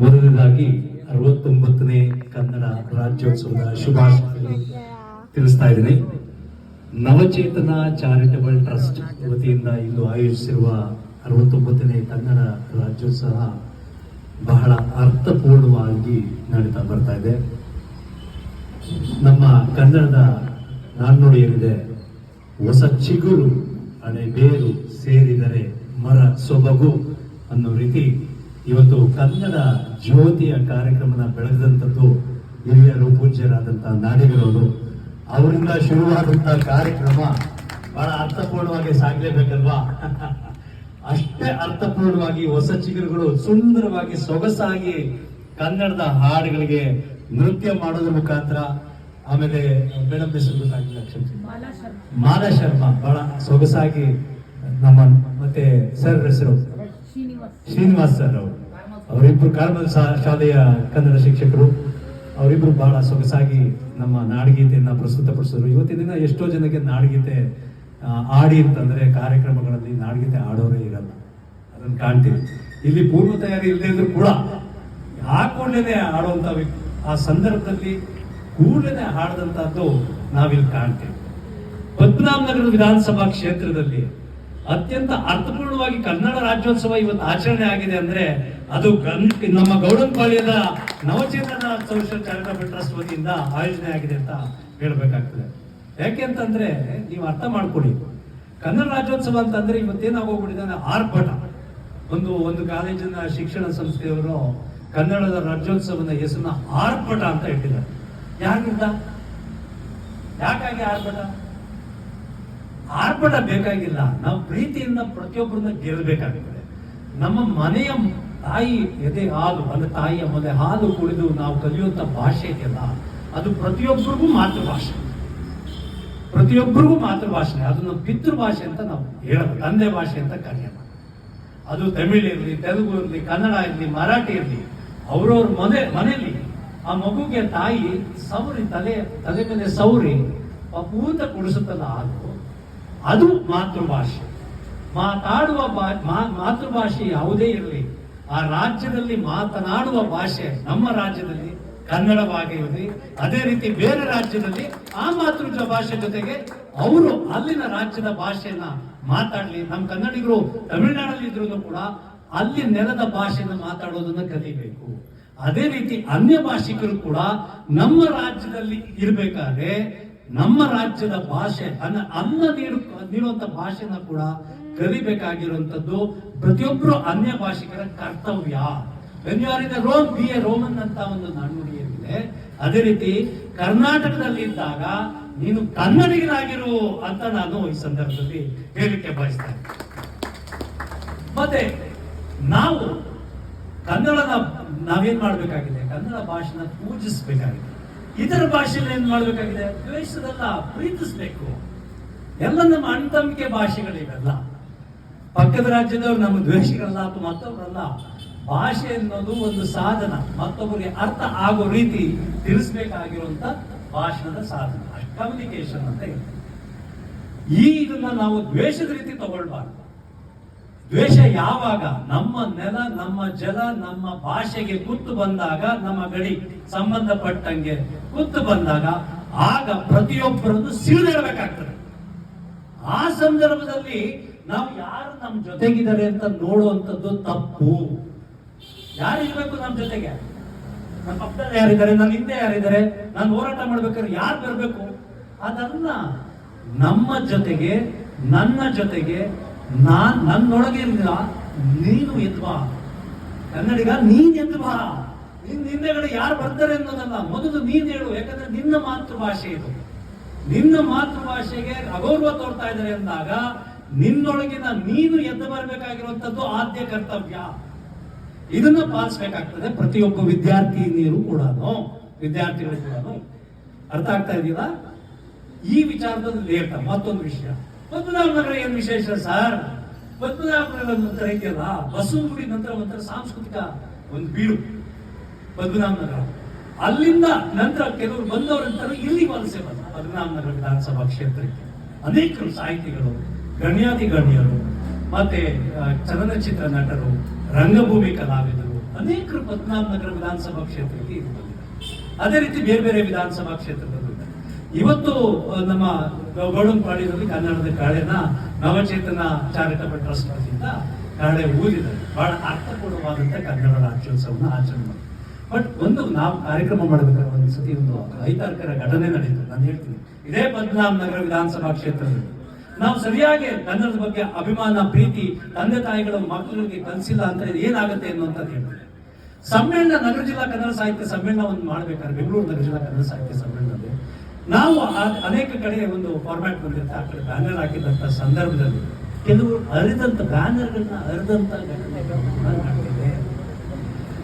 ಮೊದಲನೇದಾಗಿ ಅರವತ್ತೊಂಬತ್ತನೇ ಕನ್ನಡ ರಾಜ್ಯೋತ್ಸವದ ಶುಭಾಶಯ ತಿಳಿಸ್ತಾ ಇದ್ದೀನಿ. ನವಚೇತನ ಚಾರಿಟಬಲ್ ಟ್ರಸ್ಟ್ ವತಿಯಿಂದ ಇಂದು ಆಯೋಜಿಸಿರುವ ಅರವತ್ತೊಂಬತ್ತನೇ ಕನ್ನಡ ರಾಜ್ಯೋತ್ಸವ ಬಹಳ ಅರ್ಥಪೂರ್ಣವಾಗಿ ನಡೀತಾ ಬರ್ತಾ ಇದೆ. ನಮ್ಮ ಕನ್ನಡದ ನಾಣ್ಣುಡಿ ಏನಿದೆ, ಹೊಸ ಚಿಗುರು ಹಳೆ ಬೇರು ಸೇರಿದರೆ ಮರ ಸೊಬಗು ಅನ್ನೋ ರೀತಿ ಇವತ್ತು ಕನ್ನಡ ಜ್ಯೋತಿಯ ಕಾರ್ಯಕ್ರಮನ ಬೆಳೆದಂಥದ್ದು ಹಿರಿಯರು ಪೂಜ್ಯರಾದಂಥ ನಾಡಿಗರವರು. ಅವರಿಂದ ಶುರುವಾದಂಥ ಕಾರ್ಯಕ್ರಮ ಬಹಳ ಅರ್ಥಪೂರ್ಣವಾಗಿ ಸಾಗಲೇಬೇಕಲ್ವಾ? ಅಷ್ಟೇ ಅರ್ಥಪೂರ್ಣವಾಗಿ ಹೊಸ ಚಿಗುರುಗಳು ಸುಂದರವಾಗಿ ಸೊಗಸಾಗಿ ಕನ್ನಡದ ಹಾಡುಗಳಿಗೆ ನೃತ್ಯ ಮಾಡೋದ್ರ ಮುಖಾಂತರ ಆಮೇಲೆ ಬೆಳಂಬಿಸಲು ಹೆಸರು ಗೊತ್ತಾಗಿಲ್ಲ ಮಾಲಾ ಶರ್ಮಾ. ಬಹಳ ಸೊಗಸಾಗಿ ನಮ್ಮ ಮತ್ತೆ ಸರ್ ಹೆಸರು? ಶ್ರೀನಿವಾಸ್ ಸರ್ ಅವರು. ಅವರಿಬ್ರು ಕಾರ್ಮಲ್ ಶಾಲೆಯ ಕನ್ನಡ ಶಿಕ್ಷಕರು ಅವರಿಬ್ಬರು ಬಹಳ ಸೊಗಸಾಗಿ ನಮ್ಮ ನಾಡಗೀತೆಯನ್ನು ಪ್ರಸ್ತುತಪಡಿಸಿದ್ರು. ಇವತ್ತಿನ ದಿನ ಎಷ್ಟೋ ಜನಕ್ಕೆ ನಾಡಗೀತೆ ಆಡಿ ಅಂತಂದ್ರೆ ಕಾರ್ಯಕ್ರಮಗಳಲ್ಲಿ ನಾಡಗೀತೆ ಆಡೋರೇ ಇರಲ್ಲ. ಅದನ್ನು ಕಾಣ್ತೀವಿ. ಇಲ್ಲಿ ಪೂರ್ವ ತಯಾರಿ ಇಲ್ಲದೆ ಇದ್ರು ಕೂಡ ಹಾಕೊಂಡೇನೆ ವ್ಯಕ್ತಿ ಆ ಸಂದರ್ಭದಲ್ಲಿ ಕೂಡಲೇ ಹಾಡಿದಂಥದ್ದು ನಾವಿಲ್ಲಿ ಕಾಣ್ತೇವೆ. ಪದ್ಮನಾಭನಗರ ವಿಧಾನಸಭಾ ಕ್ಷೇತ್ರದಲ್ಲಿ ಅತ್ಯಂತ ಅರ್ಥಪೂರ್ಣವಾಗಿ ಕನ್ನಡ ರಾಜ್ಯೋತ್ಸವ ಇವತ್ತು ಆಚರಣೆ ಆಗಿದೆ ಅಂದ್ರೆ ಅದು ನಮ್ಮ ಗೌಡನಪಾಳ್ಯದ ನವಚೇತನ ಸೋಷಿಯಲ್ ಚಾರಿಟಬಲ್ ಟ್ರಸ್ಟ್ ವತಿಯಿಂದ ಆಯೋಜನೆ ಆಗಿದೆ ಅಂತ ಹೇಳ್ಬೇಕಾಗ್ತದೆ. ಯಾಕೆ ಅಂತಂದ್ರೆ ನೀವು ಅರ್ಥ ಮಾಡ್ಕೊಳ್ಳಿ. ಕನ್ನಡ ರಾಜ್ಯೋತ್ಸವ ಅಂತಂದ್ರೆ ಇವತ್ತೇನಾಗೋಗ್ಬಿಟ್ಟಿದೆ ಆರ್ಭಟ. ಒಂದು ಒಂದು ಕಾಲೇಜಿನ ಶಿಕ್ಷಣ ಸಂಸ್ಥೆಯವರು ಕನ್ನಡದ ರಾಜ್ಯೋತ್ಸವದ ಹೆಸರನ್ನ ಆರ್ಭಟ ಅಂತ ಇಟ್ಟಿದ್ದಾರೆ. ಯಾಕಿಂದ ಯಾಕಾಗಿ ಆರ್ಭಟ? ಆರ್ಭಟ ಬೇಕಾಗಿಲ್ಲ. ನಾವು ಪ್ರೀತಿಯಿಂದ ಪ್ರತಿಯೊಬ್ಬರನ್ನ ಗೆಲ್ಲಬೇಕಾಗುತ್ತದೆ ನಮ್ಮ ಮನೆಯ ತಾಯಿ ಎದೆ ಹಾಲು ಅಂದ್ರೆ ತಾಯಿಯ ಮನೆ ಹಾಲು ಕುಡಿದು ನಾವು ಕಲಿಯುವಂತ ಭಾಷೆ ಇದೆಯಲ್ಲ, ಅದು ಪ್ರತಿಯೊಬ್ಬರಿಗೂ ಮಾತೃಭಾಷೆ. ಪ್ರತಿಯೊಬ್ಬರಿಗೂ ಮಾತೃಭಾಷೆ. ಅದನ್ನು ಪಿತೃಭಾಷೆ ಅಂತ ನಾವು ಹೇಳೋದು ತಂದೆ ಭಾಷೆ ಅಂತ ಕರೆಯೋಣ ಅದು ತಮಿಳ್ ಇರಲಿ, ತೆಲುಗು ಇರಲಿ, ಕನ್ನಡ ಇರಲಿ, ಮರಾಠಿ ಇರಲಿ, ಅವರವ್ರ ಮನೆ, ಮನೆಯಲ್ಲಿ ಆ ಮಗುಗೆ ತಾಯಿ ಸೌರಿ, ತಲೆ ತಲೆ ಮೇಲೆ ಸೌರಿ ಊತ ಕುಡಿಸುತ್ತಲ್ಲ ಅದು ಅದು ಮಾತೃಭಾಷೆ. ಮಾತಾಡುವ ಮಾತೃಭಾಷೆ ಯಾವುದೇ ಇರಲಿ, ಆ ರಾಜ್ಯದಲ್ಲಿ ಮಾತನಾಡುವ ಭಾಷೆ ನಮ್ಮ ರಾಜ್ಯದಲ್ಲಿ ಕನ್ನಡವಾಗಿರಲಿ ಅದೇ ರೀತಿ ಬೇರೆ ರಾಜ್ಯದಲ್ಲಿ ಆ ಮಾತೃ ಭಾಷೆ ಜೊತೆಗೆ ಅವರು ಅಲ್ಲಿನ ರಾಜ್ಯದ ಭಾಷೆಯನ್ನ ಮಾತಾಡಲಿ. ನಮ್ಮ ಕನ್ನಡಿಗರು ತಮಿಳುನಾಡಲ್ಲಿ ಇದ್ರು ಕೂಡ ಅಲ್ಲಿ ನೆಲದ ಭಾಷೆಯನ್ನು ಮಾತಾಡೋದನ್ನ ಕಲಿಬೇಕು. ಅದೇ ರೀತಿ ಅನ್ಯ ಭಾಷಿಕರು ಕೂಡ ನಮ್ಮ ರಾಜ್ಯದಲ್ಲಿ ಇರಬೇಕಾದ್ರೆ ನಮ್ಮ ರಾಜ್ಯದ ಭಾಷೆ ಅನ್ನ ಅನ್ನ ನೀಡು ನೀಡುವಂತ ಭಾಷೆನ ಕೂಡ ಕಲಿಬೇಕಾಗಿರುವಂತದ್ದು ಪ್ರತಿಯೊಬ್ಬರು ಅನ್ಯ ಭಾಷಿಕರ ಕರ್ತವ್ಯ. When Rome, be a Roman ಅಂತ ಒಂದು ನಾಣ್ಣುಡಿಯಲ್ಲಿದೆ. ಅದೇ ರೀತಿ ಕರ್ನಾಟಕದಲ್ಲಿ ಇದ್ದಾಗ ನೀನು ಕನ್ನಡಿಗರಾಗಿರು ಅಂತ ನಾನು ಈ ಸಂದರ್ಭದಲ್ಲಿ ಹೇಳಿಕೆ ಬಯಸ್ತೇನೆ. ಮತ್ತೆ ನಾವು ಕನ್ನಡದ ನಾವೇನ್ ಮಾಡ್ಬೇಕಾಗಿದೆ? ಕನ್ನಡ ಭಾಷೆನ ಪೂಜಿಸ್ಬೇಕಾಗಿದೆ. ಇತರ ಭಾಷೆಯಲ್ಲಿ ಏನ್ ಮಾಡ್ಬೇಕಾಗಿದೆ? ದ್ವೇಷದಲ್ಲ ಪ್ರೀತಿಸ್ಬೇಕು. ಎಲ್ಲ ನಮ್ಮ ಅಣ್ತಂಬಿಕೆ ಭಾಷೆಗಳಿವೆಲ್ಲ. ಪಕ್ಕದ ರಾಜ್ಯದವ್ರು ನಮ್ಮ ದ್ವೇಷಗಳಲ್ಲ ಅಥವಾ ಮತ್ತೊಬ್ಬರಲ್ಲ ಭಾಷೆ ಅನ್ನೋದು ಒಂದು ಸಾಧನ. ಮತ್ತೊಬ್ಬರಿಗೆ ಅರ್ಥ ಆಗೋ ರೀತಿ ತಿಳಿಸ್ಬೇಕಾಗಿರುವಂತ ಭಾಷಣದ ಸಾಧನ. ಕಮ್ಯುನಿಕೇಶನ್ ಅಂತ ಹೇಳ್ತಾರೆ ಈ ಇದನ್ನ ನಾವು ದ್ವೇಷದ ರೀತಿ ತಗೊಳ್ಬಾರ್ದು. ದ್ವೇಷ ಯಾವಾಗ ನಮ್ಮ ನೆಲ, ನಮ್ಮ ಜಲ, ನಮ್ಮ ಭಾಷೆಗೆ ಕುತ್ತು ಬಂದಾಗ, ನಮ್ಮ ಗಡಿ ಸಂಬಂಧಪಟ್ಟಂಗೆ ಕುತ್ತು ಬಂದಾಗ, ಆಗ ಪ್ರತಿಯೊಬ್ಬರನ್ನು ಸಿಡಿದಿಡಬೇಕಾಗ್ತದೆ. ಆ ಸಂದರ್ಭದಲ್ಲಿ ನಾವು ಯಾರು ನಮ್ಮ ಜೊತೆಗಿದ್ದಾರೆ ಅಂತ ನೋಡುವಂಥದ್ದು ತಪ್ಪು. ಯಾರು ಇರಬೇಕು ನಮ್ಮ ಜೊತೆಗೆ? ನಮ್ಮ ಪಕ್ಕದಲ್ಲಿ ಯಾರಿದ್ದಾರೆ, ನನ್ನ ಹಿಂದೆ ಯಾರಿದ್ದಾರೆ, ನಾನು ಹೋರಾಟ ಮಾಡ್ಬೇಕಾದ್ರೆ ಯಾರು ಬರಬೇಕು? ಅದನ್ನ ನಮ್ಮ ಜೊತೆಗೆ, ನನ್ನ ಜೊತೆಗೆ ನಾನ್ ನನ್ನೊಳಗೆ ಇರಲಿಲ್ಲ, ನೀನು ಎದ್ವಾ ಕನ್ನಡಿಗ, ನೀನ್ ಎದ್ವಾ ನಿನ್ನ ಹಿಂದೆಗಡೆ ಯಾರು ಬರ್ತಾರೆ ಅನ್ನೋದಲ್ಲ ಮೊದಲು ನೀನ್ ಹೇಳು, ಯಾಕಂದ್ರೆ ನಿನ್ನ ಮಾತೃಭಾಷೆ ಇದು. ನಿನ್ನ ಮಾತೃಭಾಷೆಗೆ ಅಗೌರವ ತೋರ್ತಾ ಇದ್ದಾರೆ ಅಂದಾಗ, ನಿನ್ನೊಳಗಿನ ನೀನು ಎದ್ದು ಬರಬೇಕಾಗಿರುವಂತದ್ದು ಆದ್ಯ ಕರ್ತವ್ಯ. ಇದನ್ನ ಪಾಲಿಸ್ಬೇಕಾಗ್ತದೆ ಪ್ರತಿಯೊಬ್ಬ ವಿದ್ಯಾರ್ಥಿ ನೀರು ಕೂಡ ವಿದ್ಯಾರ್ಥಿಗಳು ಕೂಡ ಅರ್ಥ ಆಗ್ತಾ ಇದೆಯಲ್ಲ? ಈ ವಿಚಾರದಲ್ಲಿ ಲೇಟ ಮತ್ತೊಂದು ವಿಷಯ. ಪದ್ಮನಾಭ ನಗರ ಏನ್ ವಿಶೇಷ ಸರ್? ಪದ್ಮನಾಭ ನಗರ ನಂತರ ಇದೆಯಲ್ಲ ಬಸವನಗುಡಿ ನಂತರ ಒಂಥರ ಸಾಂಸ್ಕೃತಿಕ ಒಂದು ಬೀಡು ಪದ್ಮನಾಭನಗರ. ಅಲ್ಲಿಂದ ನಂತರ ಕೆಲವರು ಬಂದವರಂತಾರೆ ಇಲ್ಲಿ ವಲಸೆ ಬಂದ ಪದ್ಮನಾಭನಗರ ವಿಧಾನಸಭಾ ಕ್ಷೇತ್ರಕ್ಕೆ ಅನೇಕರು ಸಾಹಿತಿಗಳು ಗಣ್ಯಾತಿ ಗಣ್ಯರು ಮತ್ತೆ ಚಲನಚಿತ್ರ ನಟರು, ರಂಗಭೂಮಿ ಕಲಾವಿದರು, ಅನೇಕರು ಪದ್ಮನಾಭನಗರ ವಿಧಾನಸಭಾ ಕ್ಷೇತ್ರಕ್ಕೆ ಇದು ಅದೇ ರೀತಿ ಬೇರೆ ಬೇರೆ ವಿಧಾನಸಭಾ ಕ್ಷೇತ್ರದಲ್ಲೂ ಇವತ್ತು ನಮ್ಮ ಗೌಡಂಪಾಡಿನಲ್ಲಿ ಕನ್ನಡದ ಕಾಳೆನ ನವಚೇತನ ಚಾರಿಟಬಲ್ ಟ್ರಸ್ಟ್ ವತಿಯಿಂದ ಕರಡೆ ಊದಿದ್ದಾರೆ ಬಹಳ ಅರ್ಥಪೂರ್ಣವಾದಂಥ ಕನ್ನಡ ರಾಜ್ಯೋತ್ಸವನ ಆಚರಣೆ ಮಾಡಿ ಬಟ್ ಒಂದು ನಾವು ಕಾರ್ಯಕ್ರಮ ಮಾಡಬೇಕಾದ್ರೆ ಒಂದು ಸತಿ ಒಂದು ಐತಾರ್ಕರ ಘಟನೆ ನಡೆಯಿತು. ನಾನು ಹೇಳ್ತೀನಿ. ಇದೇ ಪದ್ಮನಾಭ ನಗರ ವಿಧಾನಸಭಾ ಕ್ಷೇತ್ರದಲ್ಲಿ. ನಾವು ಸರಿಯಾಗಿ ಕನ್ನಡದ ಬಗ್ಗೆ ಅಭಿಮಾನ, ಪ್ರೀತಿ, ತಂದೆ ತಾಯಿಗಳ ಮಕ್ಕಳಿಗೆ ಕಲಿಸಿಲ್ಲ ಅಂತ ಏನಾಗುತ್ತೆ ಅನ್ನುವಂಥದ್ದು ಹೇಳ್ತಾರೆ ಸಮ್ಮೇಳನ ನಗರ ಜಿಲ್ಲಾ ಕನ್ನಡ ಸಾಹಿತ್ಯ ಸಮ್ಮೇಳನವನ್ನು ಮಾಡ್ಬೇಕಾದ್ರೆ ಬೆಂಗಳೂರು ನಗರ ಜಿಲ್ಲಾ ಕನ್ನಡ ಸಾಹಿತ್ಯ ಸಮ್ಮೇಳನದಲ್ಲಿ ನಾವು ಅನೇಕ ಕಡೆ ಒಂದು ಫಾರ್ಮ್ಯಾಟ್ ಬಂದಿರುತ್ತೆ. ಆ ಕಡೆ ಬ್ಯಾನರ್ ಹಾಕಿದಂತ ಸಂದರ್ಭದಲ್ಲಿ ಕೆಲವರು ಅರಿದಂಥ ಬ್ಯಾನರ್ಗಳನ್ನ ಅರಿದಂಥ ಘಟನೆಗಳು ಕೂಡ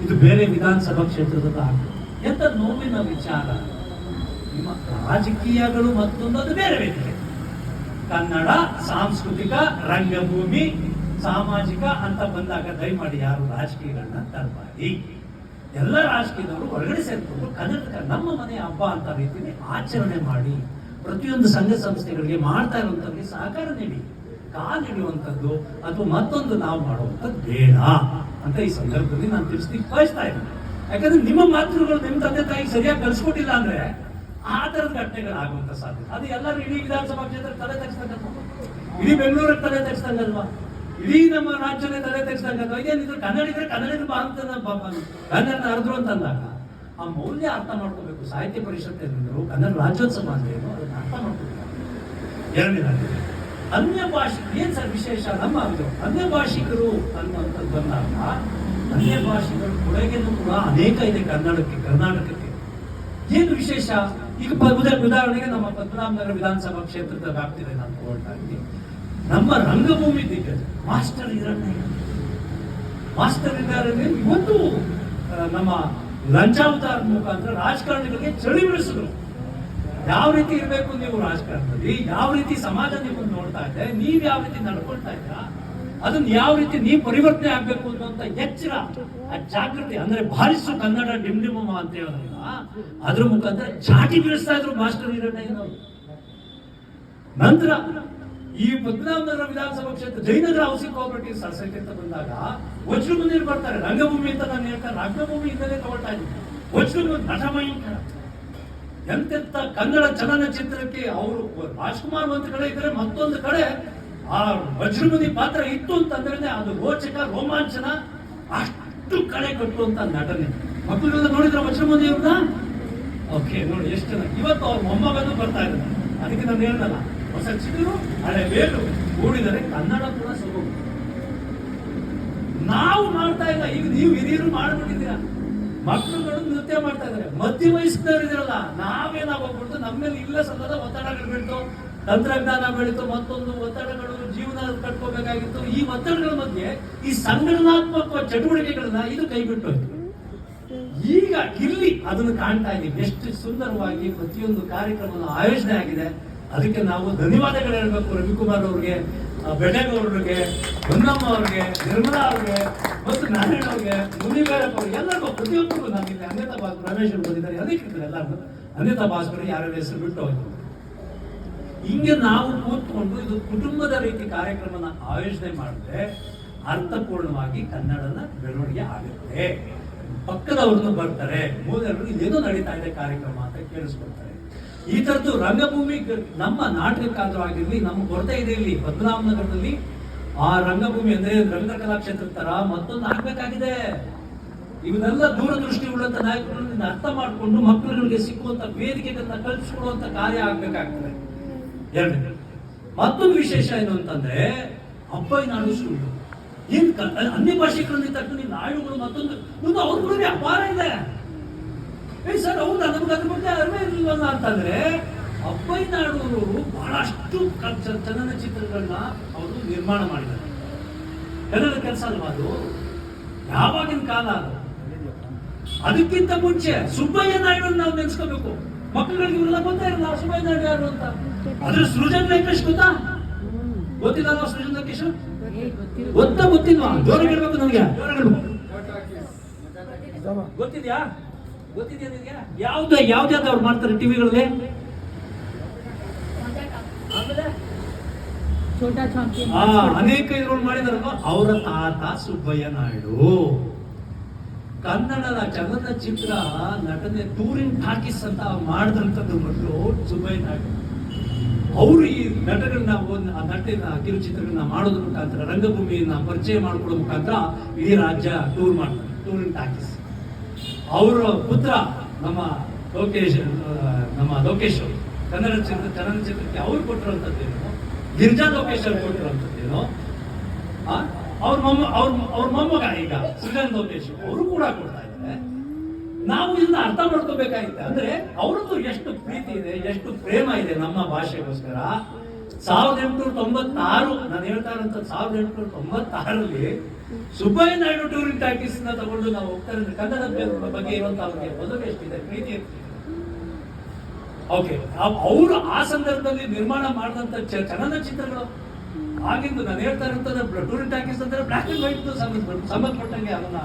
ಇದು ಬೇರೆ ವಿಧಾನಸಭಾ ಕ್ಷೇತ್ರದ ಎಂತ ನೋವಿನ ವಿಚಾರ? ನಿಮ್ಮ ರಾಜಕೀಯಗಳು ಮತ್ತೊಂದು, ಅದು ಬೇರೆ ವೇದಿಕೆ ಕನ್ನಡ, ಸಾಂಸ್ಕೃತಿಕ, ರಂಗಭೂಮಿ, ಸಾಮಾಜಿಕ ಅಂತ ಬಂದಾಗ ದಯಮಾಡಿ ಯಾರು ರಾಜಕೀಯಗಳನ್ನ ತರಬಾರಿ ಎಲ್ಲ ರಾಜಕೀಯದವರು ಹೊರಗಡೆ ಸೇರ್ಕೊಂಡು ಕನ್ನಡಕ ನಮ್ಮ ಮನೆ ಹಬ್ಬ ಅಂತ ರೀತಿಯಲ್ಲಿ ಆಚರಣೆ ಮಾಡಿ ಪ್ರತಿಯೊಂದು ಸಂಘ ಸಂಸ್ಥೆಗಳಿಗೆ ಮಾಡ್ತಾ ಇರುವಂತವ್ರಿಗೆ ಸಹಕಾರ ನೀಡಿ, ಕಾಲ್ ಹಿಡಿಯುವಂಥದ್ದು ಅಥವಾ ಮತ್ತೊಂದು ನಾವು ಮಾಡುವಂಥದ್ದು ಬೇಡ ಅಂತ ಈ ಸಂದರ್ಭದಲ್ಲಿ ನಾನು ತಿಳಿಸ್ಲಿಕ್ಕೆ ಬಯಸ್ತಾ ಇದ್ದೀನಿ. ಯಾಕಂದ್ರೆ ನಿಮ್ಮ ಮಾತೃಗಳು ನಿಮ್ಮ ತಂದೆ ತಾಯಿ ಸರಿಯಾಗಿ ಕಲ್ಸ್ಕೊಟ್ಟಿಲ್ಲ ಅಂದ್ರೆ ಆ ತರದ ಘಟನೆಗಳಾಗುವಂತ ಸಾಧ್ಯತೆ. ಅದು ಎಲ್ಲರೂ ಇಡೀ ವಿಧಾನಸಭಾ ಕ್ಷೇತ್ರ ತಲೆ ತಗ್ಸ್ತಕ್ಕಂಥ ಇಡೀ ಬೆಂಗಳೂರಿಗೆ ತಲೆ ತೆಗೆಸ್ತಂಗಲ್ವಾ ಇಡೀ ನಮ್ಮ ರಾಜ್ಯನೇ ತಲೆ ತೆಗೆಸ್ತಂಗಲ್ವಾ ಏನಿದ್ರು ಕನ್ನಡಿಗರೆ ಕನ್ನಡಿಗರು ಬಾ ಅಂತ ಕನ್ನಡ ಅರ್ದ್ರು ಅಂತಂದಾಗ ಆ ಮೌಲ್ಯ ಅರ್ಥ ಮಾಡ್ಕೋಬೇಕು. ಸಾಹಿತ್ಯ ಪರಿಷತ್ ಏನಿದ್ರು, ಕನ್ನಡ ರಾಜ್ಯೋತ್ಸವ ಅಂತ ಏನು, ಅದನ್ನ ಅರ್ಥ ಮಾಡ್ಕೋಬೇಕು. ಎರಡನೇದಾಗಿ, ಅನ್ಯ ಭಾಷೆ, ಏನ್ ಸರ್ ವಿಶೇಷ? ನಮ್ಮ ಅದು ಅನ್ಯ ಭಾಷಿಕರು ಅನ್ನುವಂಥದ್ದು ಬಂದಾಗ, ಅನ್ಯ ಭಾಷೆಗಳ ಕೊಡುಗೆನೂ ಕೂಡ ಅನೇಕ ಇದೆ ಕನ್ನಡಕ್ಕೆ, ಕರ್ನಾಟಕಕ್ಕೆ. ಏನು ವಿಶೇಷ? ಈಗ ಉದಾಹರಣೆಗೆ ನಮ್ಮ ಪದ್ಮನಾಭನಗರ ವಿಧಾನಸಭಾ ಕ್ಷೇತ್ರದ ವ್ಯಾಪ್ತಿಯಲ್ಲಿ ನಾನು ತಗೊಳ್ತಾ ಇದ್ದೀನಿ ನಮ್ಮ ರಂಗಭೂಮಿ ದಿಗ್ಗಜ ಮಾಸ್ಟರ್ ಹಿರಣ್ಣಯ್ಯ ಮಾಸ್ಟರ್ ಇದ್ದಾರೆ ಇವತ್ತು ನಮ್ಮ ಲಂಚಾವತಾರ ಮುಖಾಂತರ ರಾಜಕಾರಣಿಗಳಿಗೆ ಚಳಿ ಬೆಳೆಸಿದ್ರು ಯಾವ ರೀತಿ ಇರಬೇಕು ನೀವು ರಾಜಕಾರಣದಲ್ಲಿ? ಯಾವ ರೀತಿ ಸಮಾಜ ನಿಮ್ಮನ್ನು ನೋಡ್ತಾ ಇದೆ ನೀವ್ ಯಾವ ರೀತಿ ನಡ್ಕೊಳ್ತಾ ಇದ್ದ ಅದನ್ನ ಯಾವ ರೀತಿ ನೀವು ಪರಿವರ್ತನೆ ಆಗ್ಬೇಕು ಅನ್ನುವಂತ ಎಚ್ಚರ, ಆ ಜಾಗೃತಿ, ಅಂದ್ರೆ ಭಾರಿಸು ಕನ್ನಡ ಡಿಮ್ ಅಂತ ಹೇಳೋದ್ರಿಂದ, ಅದ್ರ ಮುಖಾಂತರ ಚಾಟಿ ಬೀಳಿಸ್ತಾ ಇದ್ರು ಮಾಸ್ಟರ್ ಹಿರಣ್ಣಯ್ಯನವರು ನಂತರ ಈ ಪದ್ಮನಾಭನಗರ ವಿಧಾನಸಭಾ ಕ್ಷೇತ್ರ ಜಯನಗರ ಹೌಸಿಂಗ್ ಕೋಆಪರೇಟಿವ್ ಸೊಸೈಟಿ ಅಂತ ಬಂದಾಗ ವಜ್ರ ಮುಂದಿರ್ ಬರ್ತಾರೆ, ರಂಗಭೂಮಿ ಅಂತ ನಾನು ಹೇಳ್ತಾರೆ ರಂಗಭೂಮಿ ಇಂದಲೇ ತಗೊಳ್ತಾ ಇದ್ದೀನಿ ವಜ್ರ ನಟಮಯಂಕರ. ಎಂತೆಂತ ಕನ್ನಡ ಚಲನಚಿತ್ರಕ್ಕೆ ಅವರು ರಾಜ್ಕುಮಾರ್ ಒಂದು ಕಡೆ ಇದ್ರೆ ಮತ್ತೊಂದು ಕಡೆ ಆ ವಜ್ರಮುನಿ ಪಾತ್ರ ಇತ್ತು ಅಂತಂದ್ರೆ ಅದು ರೋಚಕ, ರೋಮಾಂಚನ, ಅಷ್ಟು ಕಳೆ ಕಟ್ಟುವಂತ ನಟನೆ. ಮಕ್ಕಳು ನೋಡಿದ್ರೆ ವಜ್ರಮುನಿ ಅವ್ರನ್ನ? ಓಕೆ ನೋಡಿ, ಎಷ್ಟು ಇವತ್ತು ಅವ್ರ ಮೊಮ್ಮಗನು ಬರ್ತಾ ಇದ್ದಾರೆ ಅದಕ್ಕೆ ನಾನು ಹೇಳ್ದಲ್ಲ ಹೊಸ ಹಳೆ ಬೇರು ಕೂಡಿದರೆ ಕನ್ನಡ ಕೂಡ ಸೊಗು ನಾವು ಮಾಡ್ತಾ ಇಲ್ಲ, ಈಗ ನೀವು ಹಿರಿಯರು ಮಾಡ್ಬಿಟ್ಟಿದ್ದೀರಾ? ಮಕ್ಕಳುಗಳು ನೃತ್ಯ ಮಾಡ್ತಾ ಇದಾರೆ ಮಧ್ಯ ವಯಸ್ಸಿನವ್ರು ಇದ್ರಲ್ಲ ನಾವೇನಾಗೋಗ್ಬಿಡ್ತು ನಮ್ಮ ಮೇಲೆ ಇಲ್ಲ ಸಲ್ಲದ ಒತ್ತಡಗಳು ಬೀಳ್ತು. ತಂತ್ರಜ್ಞಾನ ಬೆಳೀತು, ಮತ್ತೊಂದು ಒತ್ತಡಗಳು ಜೀವನ ಕಟ್ಕೋಬೇಕಾಗಿತ್ತು. ಈ ಒತ್ತಡಗಳ ಮಧ್ಯೆ ಈ ಸಂಘಟನಾತ್ಮಕ ಚಟುವಟಿಕೆಗಳನ್ನ ಇದು ಕೈ ಬಿಟ್ಟೋಯ್ತು ಈಗ ಇಲ್ಲಿ ಅದನ್ನು ಕಾಣ್ತಾ ಇದ್ದೀವಿ. ಎಷ್ಟು ಸುಂದರವಾಗಿ ಪ್ರತಿಯೊಂದು ಕಾರ್ಯಕ್ರಮ ಆಯೋಜನೆ ಆಗಿದೆ. ಅದಕ್ಕೆ ನಾವು ಧನ್ಯವಾದಗಳು ಹೇಳ್ಬೇಕು. ರವಿಕುಮಾರ್ ಅವ್ರಿಗೆ ಆ, ಬೆಳೆಗೌಡರಿಗೆ ಹೊನ್ನಮ್ಮ ಅವ್ರಿಗೆ ನಿರ್ಮಲಾ ಅವ್ರಿಗೆ ಮತ್ತು ನಾರಾಯಣ ಅವ್ರಿಗೆ ಮುನಿಬೇರಪ್ಪ ಅವ್ರಿಗೆ ಎಲ್ಲರಿಗೂ ಪ್ರತಿಯೊಬ್ಬರಿಗೂ ನಾನು ಇಲ್ಲಿ ಅನ್ಯತಾ ಭಾಸ್ಕರ್ ರಮೇಶ್ ಬಂದಿದ್ದಾರೆ. ಅದಕ್ಕೆ ಎಲ್ಲರಿಗೂ. ಅನ್ಯತಾ ಭಾಸ್ಕರ್ ಯಾರ್ಯಾರ ಹೆಸರು ಬಿಟ್ಟು ಹೋಯ್ತು. ಹಿಂಗೆ ನಾವು ಕೂತ್ಕೊಂಡು ಇದು ಕುಟುಂಬದ ರೀತಿ ಕಾರ್ಯಕ್ರಮನ ಆಯೋಜನೆ ಮಾಡಿದ್ರೆ ಅರ್ಥಪೂರ್ಣವಾಗಿ ಕನ್ನಡದ ಬೆಳವಣಿಗೆ ಆಗುತ್ತೆ. ಪಕ್ಕದವ್ರನ್ನು ಬರ್ತಾರೆ. ಮೂಲರು ಇದೇನೋ ನಡೀತಾ ಇದೆ ಕಾರ್ಯಕ್ರಮ ಅಂತ ಕೇಳಿಸ್ಕೊಳ್ತಾರೆ ಈ ತರದ್ದು ರಂಗಭೂಮಿ ನಮ್ಮ ನಾಟಕಕ್ಕಾದ್ರೂ ಆಗಿರಲಿ, ನಮ್ಮ ಕೊರತೆ ಇದೆ ಇಲ್ಲಿ ಪದ್ಮನಾಭನಗರದಲ್ಲಿ ಆ ರಂಗಭೂಮಿ ಅಂದ್ರೆ ರವೀಂದ್ರ ಕಲಾಕ್ಷೇತ್ರ ತರ ಮತ್ತೊಂದು ಆಗ್ಬೇಕಾಗಿದೆ. ಇವನ್ನೆಲ್ಲ ದೂರದೃಷ್ಟಿ ಉಳ್ಳಂತ ನಾಯಕರನ್ನ ಅರ್ಥ ಮಾಡಿಕೊಂಡು ಮಕ್ಕಳುಗಳಿಗೆ ಸಿಕ್ಕುವಂತ ವೇದಿಕೆಗಳನ್ನ ಕಲ್ಪಿಸಿಕೊಡುವಂತ ಕಾರ್ಯ ಆಗ್ಬೇಕಾಗ್ತದೆ. ಎರಡು ಮತ್ತೊಂದು ವಿಶೇಷ ಏನು ಅಂತಂದ್ರೆ ಅಬ್ಬಾಯಿ ನಾಡು ಕ- ಅನ್ಯ ಭಾಷಿಕರಲ್ಲಿ ತಕ್ಕ ನಾಯುಗಳು ಮತ್ತೊಂದು ಮುಂದೆ ಅವ್ರ ಅಪಾರ ಇದೆ. ಏ ಸರ್, ಹೌದಾ? ನಮ್ಗೆ ಅದ್ರ ಬಗ್ಗೆ ಅರಿವೇ ಇರಲಿಲ್ಲ ಅಂತಂದ್ರೆ, ಅಬ್ಬೈ ನಾಡೂರು ಬಹಳಷ್ಟು ಚಲನಚಿತ್ರಗಳನ್ನ ಅವರು ನಿರ್ಮಾಣ ಮಾಡಿದ್ದಾರೆ. ಎಲ್ಲರ ಕೆಲಸ ಅಲ್ವಾ ಅದು? ಯಾವಾಗಿನ ಕಾಲ ಅದು? ಅದಕ್ಕಿಂತ ಮುಂಚೆ ಸುಬ್ಬಯ್ಯ ನಾಯ್ಡು ನಾವು ನೆನ್ಸ್ಕೋಬೇಕು. ಮಕ್ಕಳಿಗೆ ಇವರೆಲ್ಲ ಗೊತ್ತೇ ಇರಲ್ಲ, ಸುಬ್ಬಯ್ಯ ನಾಯ್ಡು ಯಾರು ಅಂತ. ಅದ್ರ ಸೃಜನ್ ವೆಂಕಟೇಶ್ ಗೊತ್ತಾ? ಗೊತ್ತಿಲ್ಲ ಸೃಜನ್ ವೆಂಕಟೇಶ್? ಗೊತ್ತಾ ಗೊತ್ತಿಲ್ವಾ? ಜೋರಾಗಿ ಹೇಳ್ಬೇಕು ನನಗೆ. ಗೊತ್ತಿದ್ಯಾ? ಯಾವ್ದು ಯಾವ್ದ್ಯಾವ್ದು ಅವ್ರು ಮಾಡ್ತಾರೆ ಟಿವಿಗಳಲ್ಲಿ? ಅನೇಕ ಇದ್ರೊಳಗೆ ಮಾಡಿದಾರಲ್ವ? ಅವರ ತಾತ ಸುಬ್ಬಯ್ಯ ನಾಯ್ಡು. ಕನ್ನಡದ ಚಲನಚಿತ್ರ ನಟನೆ ಟೂರಿಂಗ್ ಟಾಕೀಸ್ ಅಂತ ಮಾಡಿದಂಥದ್ದು ಮೊದಲು ಸುಬ್ಬಯ್ಯ ನಾಯ್ಡು. ಅವರು ಈ ನಟಗಳನ್ನ ಒಂದು ಆ ನಟನ ಕಿರುಚಿತ್ರಗಳನ್ನ ಮಾಡೋದ್ರ ಮುಖಾಂತರ ರಂಗಭೂಮಿಯನ್ನ ಪರಿಚಯ ಮಾಡ್ಕೊಳ್ಳೋ ಮುಖಾಂತರ ಇಡೀ ರಾಜ್ಯ ಟೂರ್ ಮಾಡ್ತಾರೆ ಟೂರಿಂಗ್ ಟಾಕೀಸ್. ಅವರ ಪುತ್ರ ನಮ್ಮ ಲೋಕೇಶ್ ನಮ್ಮ ಲೋಕೇಶ್ ಕನ್ನಡ ಚಿತ್ರ ಚಲನಚಿತ್ರಕ್ಕೆ ಅವ್ರು ಕೊಟ್ಟಿರುವಂಥದ್ದೇನು ಗಿರಿಜಾ ಲೋಕೇಶ್ ಅವ್ರು ಕೊಟ್ಟಿರುವಂಥದ್ದೇನು ಆ, ಅವ್ರ ಮೊಮ್ಮ ಅವ್ರ ಅವ್ರ ಮೊಮ್ಮಗ ಈಗ ಸೃಜನ್ ಲೋಕೇಶ್ ಅವರು ಕೂಡ ಕೊಡ್ತಾ ಇದ್ದಾರೆ. ನಾವು ಇದನ್ನ ಅರ್ಥ ಮಾಡ್ಕೋಬೇಕಾಗಿತ್ತು. ಅಂದ್ರೆ ಅವ್ರದ್ದು ಎಷ್ಟು ಪ್ರೀತಿ ಇದೆ ಎಷ್ಟು ಪ್ರೇಮ ಇದೆ ನಮ್ಮ ಭಾಷೆಗೋಸ್ಕರ. ಸಾವಿರದ ಎಂಟುನೂರ ತೊಂಬತ್ತಾರು ನಾನು ಹೇಳ್ತಾ ಇರೋಂಥ ಸಾವಿರದ ಎಂಟುನೂರ ತೊಂಬತ್ತಾರಲ್ಲಿ ಸುಬ್ಬಯ್ಯ ನಾಯ್ಡು ಟೂರಿಂಗ್ ಟಾಕೀಸ್ನ ತಗೊಂಡು ನಾವು ಹೋಗ್ತಾ ಇರೋದು ಕನ್ನಡ ಬಗ್ಗೆ ಇರುವಂತ ಅವ್ರಿಗೆ ಮೊದಲು ಎಷ್ಟಿದೆ? ಪ್ರೀತಿ ಓಕೆ ಅವರು ಆ ಸಂದರ್ಭದಲ್ಲಿ ನಿರ್ಮಾಣ ಮಾಡಿದಂತ ಚಲನಚಿತ್ರಗಳು. ಆಗಿಂದು ನಾನು ಹೇಳ್ತಾ ಇರೋಂಥದ್ದು ಟೂರಿಂಗ್ ಟಾಕೀಸ್ ಅಂದ್ರೆ ಬ್ಲಾಕ್ ಅಂಡ್ ವೈಟ್ ಸಂಬಂಧ ಸಂಬಂಧಪಟ್ಟಂಗೆ ಅದನ್ನ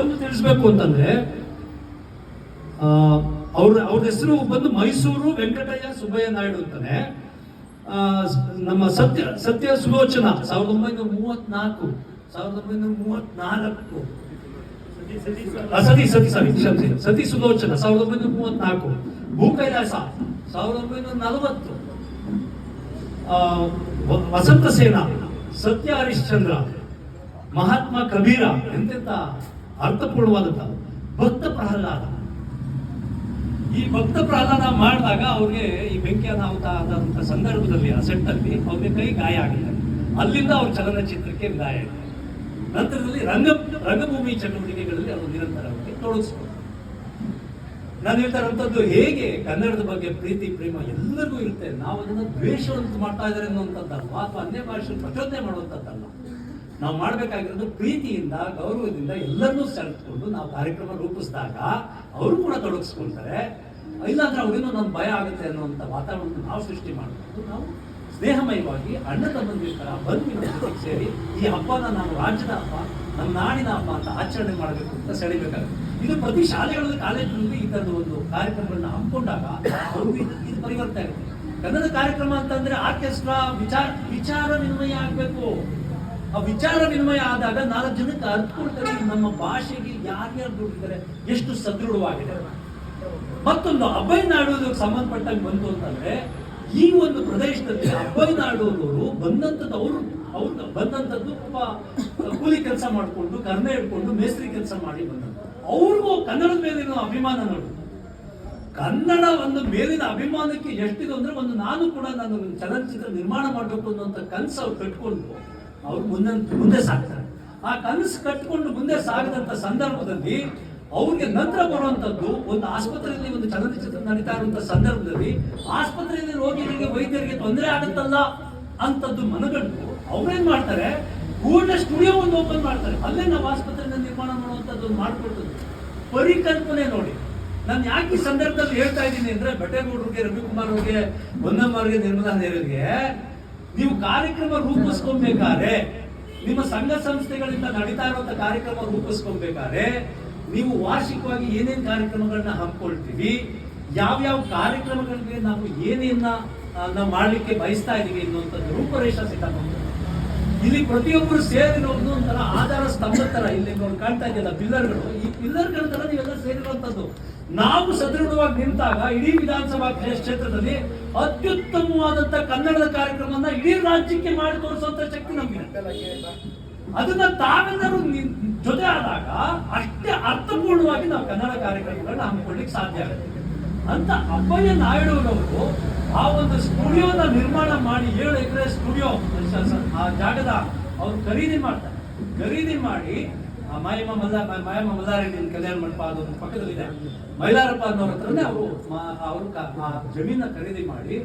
ಒಂದು ತಿಳಿಸ್ಬೇಕು ಅಂತಂದ್ರೆ ಅವ್ರ ಅವ್ರ ಹೆಸರು ಬಂದು ಮೈಸೂರು ವೆಂಕಟಯ್ಯ ಸುಬ್ಬಯ್ಯ ನಾಯ್ಡು ಅಂತಾನೆ. ನಮ್ಮ ಸತ್ಯ ಸತ್ಯ ಸುಲೋಚನಾ, ಸಾವಿರದ ಒಂಬೈನೂರ ಮೂವತ್ನಾಲ್ಕು ಸಾವಿರದ ಒಂಬೈನೂರ ಮೂವತ್ನಾಲ್ಕು ಸತಿ ಸತಿ ಸರಿ. ಸತಿ ಸತಿ ಸುಲೋಚನ ಸಾವಿರದ ಒಂಬೈನೂರ ಮೂವತ್ನಾಲ್ಕು ಭೂ ಕೈಲಾಸ ಸಾವಿರದ ಒಂಬೈನೂರ ನಲವತ್ತು. ವಸಂತ ಸೇನಾ ಸತ್ಯ ಹರಿಶ್ಚಂದ್ರ ಮಹಾತ್ಮ ಕಬೀರ ಎಂತೆಂತ ಅರ್ಥಪೂರ್ಣವಾದಂತ ಭಕ್ತ ಪ್ರಹ್ಲಾದ. ಈ ಭಕ್ತ ಪ್ರಹ್ಲಾದ ಮಾಡಿದಾಗ ಅವ್ರಿಗೆ ಈ ಬೆಂಕಿ ಅನಾಹುತ ಆದಂತ ಸಂದರ್ಭದಲ್ಲಿ ಆ ಸೆಟ್ ಅಲ್ಲಿ ಅವ್ರಿಗೆ ಕೈ ಗಾಯ ಆಗಿದೆ. ಅಲ್ಲಿಂದ ಅವ್ರ ಚಲನಚಿತ್ರಕ್ಕೆ ಗಾಯ ಆಗಿದೆ ನಂತರದಲ್ಲಿ ರಂಗ, ರಂಗಭೂಮಿ ಚಟುವಟಿಕೆಗಳಲ್ಲಿ ಅವರು ನಿರಂತರವಾಗಿ ತೊಡಗಿಸ್ಕೊಂಡು ನಾನು ಹೇಳ್ತಾ ಹೇಗೆ ಕನ್ನಡದ ಬಗ್ಗೆ ಪ್ರೀತಿ, ಪ್ರೇಮ ಎಲ್ಲರಿಗೂ ಇರುತ್ತೆ. ನಾವು ಅದನ್ನು ದ್ವೇಷವಂತ ಮಾಡ್ತಾ ಇದ್ದಾರೆ ಅನ್ನುವಂಥದ್ದಲ್ಲ ಅಥವಾ ಅನ್ಯ ಭಾಷೆ ಪ್ರಚೋದನೆ ಮಾಡುವಂಥದ್ದಲ್ಲ ನಾವು ಮಾಡಬೇಕಾಗಿರೋದು ಪ್ರೀತಿಯಿಂದ, ಗೌರವದಿಂದ ಎಲ್ಲರನ್ನೂ ಸೆಳೆದುಕೊಂಡು ನಾವು ಕಾರ್ಯಕ್ರಮ ರೂಪಿಸಿದಾಗ ಅವರು ಕೂಡ ತೊಡಗಿಸ್ಕೊಳ್ತಾರೆ ಇಲ್ಲಾಂದ್ರೆ ಅವ್ರಿಗೂ ನಮ್ಗೆ ಭಯ ಆಗುತ್ತೆ ಅನ್ನುವಂಥ ವಾತಾವರಣವನ್ನು ನಾವು ಸೃಷ್ಟಿ ಮಾಡಬೇಕು. ನಾವು ಸ್ನೇಹಮಯವಾಗಿ ಅಣ್ಣ ತಮ್ಮಂದಿರ ಬಂದು ಜೊತೆಗೆ ಸೇರಿ, ಈ ಹಬ್ಬನ ನಾವು ರಾಜ್ಯದ ಹಬ್ಬ, ನಮ್ಮ ನಾಡಿನ ಹಬ್ಬ ಅಂತ ಆಚರಣೆ ಮಾಡಬೇಕು ಅಂತ ಸೆಳಿಬೇಕಾಗುತ್ತೆ. ಇದು ಪ್ರತಿ ಶಾಲೆಗಳಲ್ಲಿ ಕಾಲೇಜಿನಲ್ಲಿ ಈ ತರದ ಒಂದು ಕಾರ್ಯಕ್ರಮಗಳನ್ನ ಹಮ್ಮಿಕೊಂಡಾಗ ಅವರು ಇದು ಪರಿವರ್ತನೆ ಆಗುತ್ತೆ. ಕನ್ನಡ ಕಾರ್ಯಕ್ರಮ ಅಂತಂದ್ರೆ ಆರ್ಕೆಸ್ಟ್ರಾ ವಿಚಾರ ವಿಚಾರ ವಿನಿಮಯ ಆಗ್ಬೇಕು. ಆ ವಿಚಾರ ವಿನಿಮಯ ಆದಾಗ ನಾಲ್ಕು ಜನಕ್ಕೆ ಇದು ನಮ್ಮ ಭಾಷೆಗೆ ಯಾರ್ಯಾರು ದುಡ್ಡಿದ್ದಾರೆ, ಎಷ್ಟು ಸದೃಢವಾಗಿದೆ. ಮತ್ತೊಂದು ಅಭಯ ನಾಡುವುದಕ್ಕೆ ಸಂಬಂಧಪಟ್ಟಂಗೆ ಬಂತು ಅಂತಂದ್ರೆ ಈ ಒಂದು ಪ್ರದೇಶದಲ್ಲಿ ಅಬ್ಬಯ್ಯನಾಡೋರು ಬಂದಂಥದ್ದು ಅವರು, ಅವ್ರ ಬಂದಂಥದ್ದು ತುಂಬ ಕೂಲಿ ಕೆಲಸ ಮಾಡಿಕೊಂಡು ಕರ್ಮ ಇಟ್ಕೊಂಡು ಮೇಸ್ತ್ರಿ ಕೆಲಸ ಮಾಡಿ ಬಂದರು ಅವ್ರಿಗೂ ಕನ್ನಡದ ಮೇಲಿನ ಅಭಿಮಾನ ನೋಡು. ಕನ್ನಡ ಒಂದು ಮೇಲಿನ ಅಭಿಮಾನಕ್ಕೆ ಎಷ್ಟಿದೆ ಅಂದ್ರೆ ಒಂದು ನಾನು ಕೂಡ ನಾನು ಚಲನಚಿತ್ರ ನಿರ್ಮಾಣ ಮಾಡಬೇಕು ಅನ್ನೋಂಥ ಕನಸು ಅವ್ರು ಕಟ್ಕೊಂಡು ಅವ್ರು ಮುಂದೆ ಮುಂದೆ ಸಾಗ್ತಾರೆ ಆ ಕನಸು ಕಟ್ಕೊಂಡು ಮುಂದೆ ಸಾಗದಂತ ಸಂದರ್ಭದಲ್ಲಿ ಅವ್ರಿಗೆ ನಂತರ ಬರುವಂತದ್ದು ಒಂದು ಆಸ್ಪತ್ರೆಯಲ್ಲಿ ಒಂದು ಚಲನಚಿತ್ರ ನಡೀತಾ ಇರುವಂತಹ ಸಂದರ್ಭದಲ್ಲಿ ಆಸ್ಪತ್ರೆಯಲ್ಲಿ ರೋಗಿಗಳಿಗೆ ವೈದ್ಯರಿಗೆ ತೊಂದರೆ ಆಗುತ್ತಲ್ಲ ಅಂತದ್ದು ಮನಗಂಡು ಅವ್ರೇನ್ ಮಾಡ್ತಾರೆ? ಪೂರ್ಣ ಸ್ಟುಡಿಯೋ ಒಂದು ಓಪನ್ ಮಾಡ್ತಾರೆ. ಅಲ್ಲೇ ನಾವು ಆಸ್ಪತ್ರೆಯನ್ನು ನಿರ್ಮಾಣ ಮಾಡುವಂತದ್ದು ಮಾಡ್ಕೊಡ್ತದ್ದು ಪರಿಕಲ್ಪನೆ ನೋಡಿ. ನಾನು ಯಾಕೆ ಈ ಸಂದರ್ಭದಲ್ಲಿ ಹೇಳ್ತಾ ಇದ್ದೀನಿ ಅಂದ್ರೆ ಬೆಟ್ಟೇಗೌಡರಿಗೆ ರವಿಕುಮಾರ್ ಅವ್ರಿಗೆ ಹೊನ್ನಮ್ಮ ಅವ್ರಿಗೆ ನಿರ್ಮಲಾ ನೇರಿಗೆ ನೀವು ಕಾರ್ಯಕ್ರಮ ರೂಪಿಸ್ಕೊಬೇಕಾದ್ರೆ, ನಿಮ್ಮ ಸಂಘ ಸಂಸ್ಥೆಗಳಿಂದ ನಡೀತಾ ಇರುವಂತ ಕಾರ್ಯಕ್ರಮ ರೂಪಿಸ್ಕೊಬೇಕಾದ್ರೆ ನೀವು ವಾರ್ಷಿಕವಾಗಿ ಏನೇನು ಕಾರ್ಯಕ್ರಮಗಳನ್ನ ಹಮ್ಮಿಕೊಳ್ತೀವಿ, ಯಾವ್ಯಾವ ಕಾರ್ಯಕ್ರಮಗಳಿಗೆ ನಾವು ಏನೇನ ನಾವು ಮಾಡಲಿಕ್ಕೆ ಬಯಸ್ತಾ ಇದ್ದೀವಿ ಅನ್ನುವಂಥದ್ದು ರೂಪರೇಷ ಸಿದ್ಧ ಮಾಡ್ಬೇಕು. ಇಲ್ಲಿ ಪ್ರತಿಯೊಬ್ಬರು ಸೇರಿರೋದು ಒಂಥರ ಆಧಾರ ಸ್ತಂಭದ ತರ ಇಲ್ಲಿ ನೋಡಿ ಕಾಣ್ತಾ ಇದೆಯಲ್ಲ ಪಿಲ್ಲರ್ಗಳು ಈ ಪಿಲ್ಲರ್ಗಳ ತರ ನೀವೆಲ್ಲ ಸೇರಿರುವಂತದ್ದು ನಾವು ಸದೃಢವಾಗಿ ನಿಂತಾಗ ಇಡೀ ವಿಧಾನಸಭಾ ಕ್ಷೇತ್ರದಲ್ಲಿ ಅತ್ಯುತ್ತಮವಾದಂಥ ಕನ್ನಡದ ಕಾರ್ಯಕ್ರಮನ ಇಡೀ ರಾಜ್ಯಕ್ಕೆ ಮಾಡಿ ತೋರಿಸುವಂತ ಶಕ್ತಿ ನಮ್ಗಿದೆ. ಅದನ್ನ ತಾವೆಲ್ಲರೂ ಜೊತೆ ಆದಾಗ ಅಷ್ಟೇ ಅರ್ಥಪೂರ್ಣವಾಗಿ ನಾವು ಕನ್ನಡ ಕಾರ್ಯಕ್ರಮಗಳನ್ನ ಹಮ್ಮಿಕೊಳ್ಳಿಕ್ಕೆ ಸಾಧ್ಯ ಆಗುತ್ತೆ. ಅಂತ ಅಪ್ಪಯ್ಯ ನಾಯ್ಡುರವರು ಆ ಒಂದು ಸ್ಟುಡಿಯೋನ ನಿರ್ಮಾಣ ಮಾಡಿ ಏಳು ಎಕರೆ ಸ್ಟುಡಿಯೋ ಆ ಜಾಗದ ಅವ್ರು ಖರೀದಿ ಮಾಡ್ತಾರೆ. ಖರೀದಿ ಮಾಡಿ ಆ ಮಾಯಮ್ಮ ಮಲ್ಲ ಮಾಯಮ್ಮ ಮಲ್ಲಾರೆಡ್ಡಿ ಕಲ್ಯಾಣ ಮಂಟಪ ಅದೊಂದು ಪಕ್ಕದಲ್ಲಿದೆ. ಮೈಲಾರಪ್ಪ ಅನ್ನೋರ ಹತ್ರನೇ ಅವರು ಅವರು ಜಮೀನ ಖರೀದಿ ಮಾಡಿ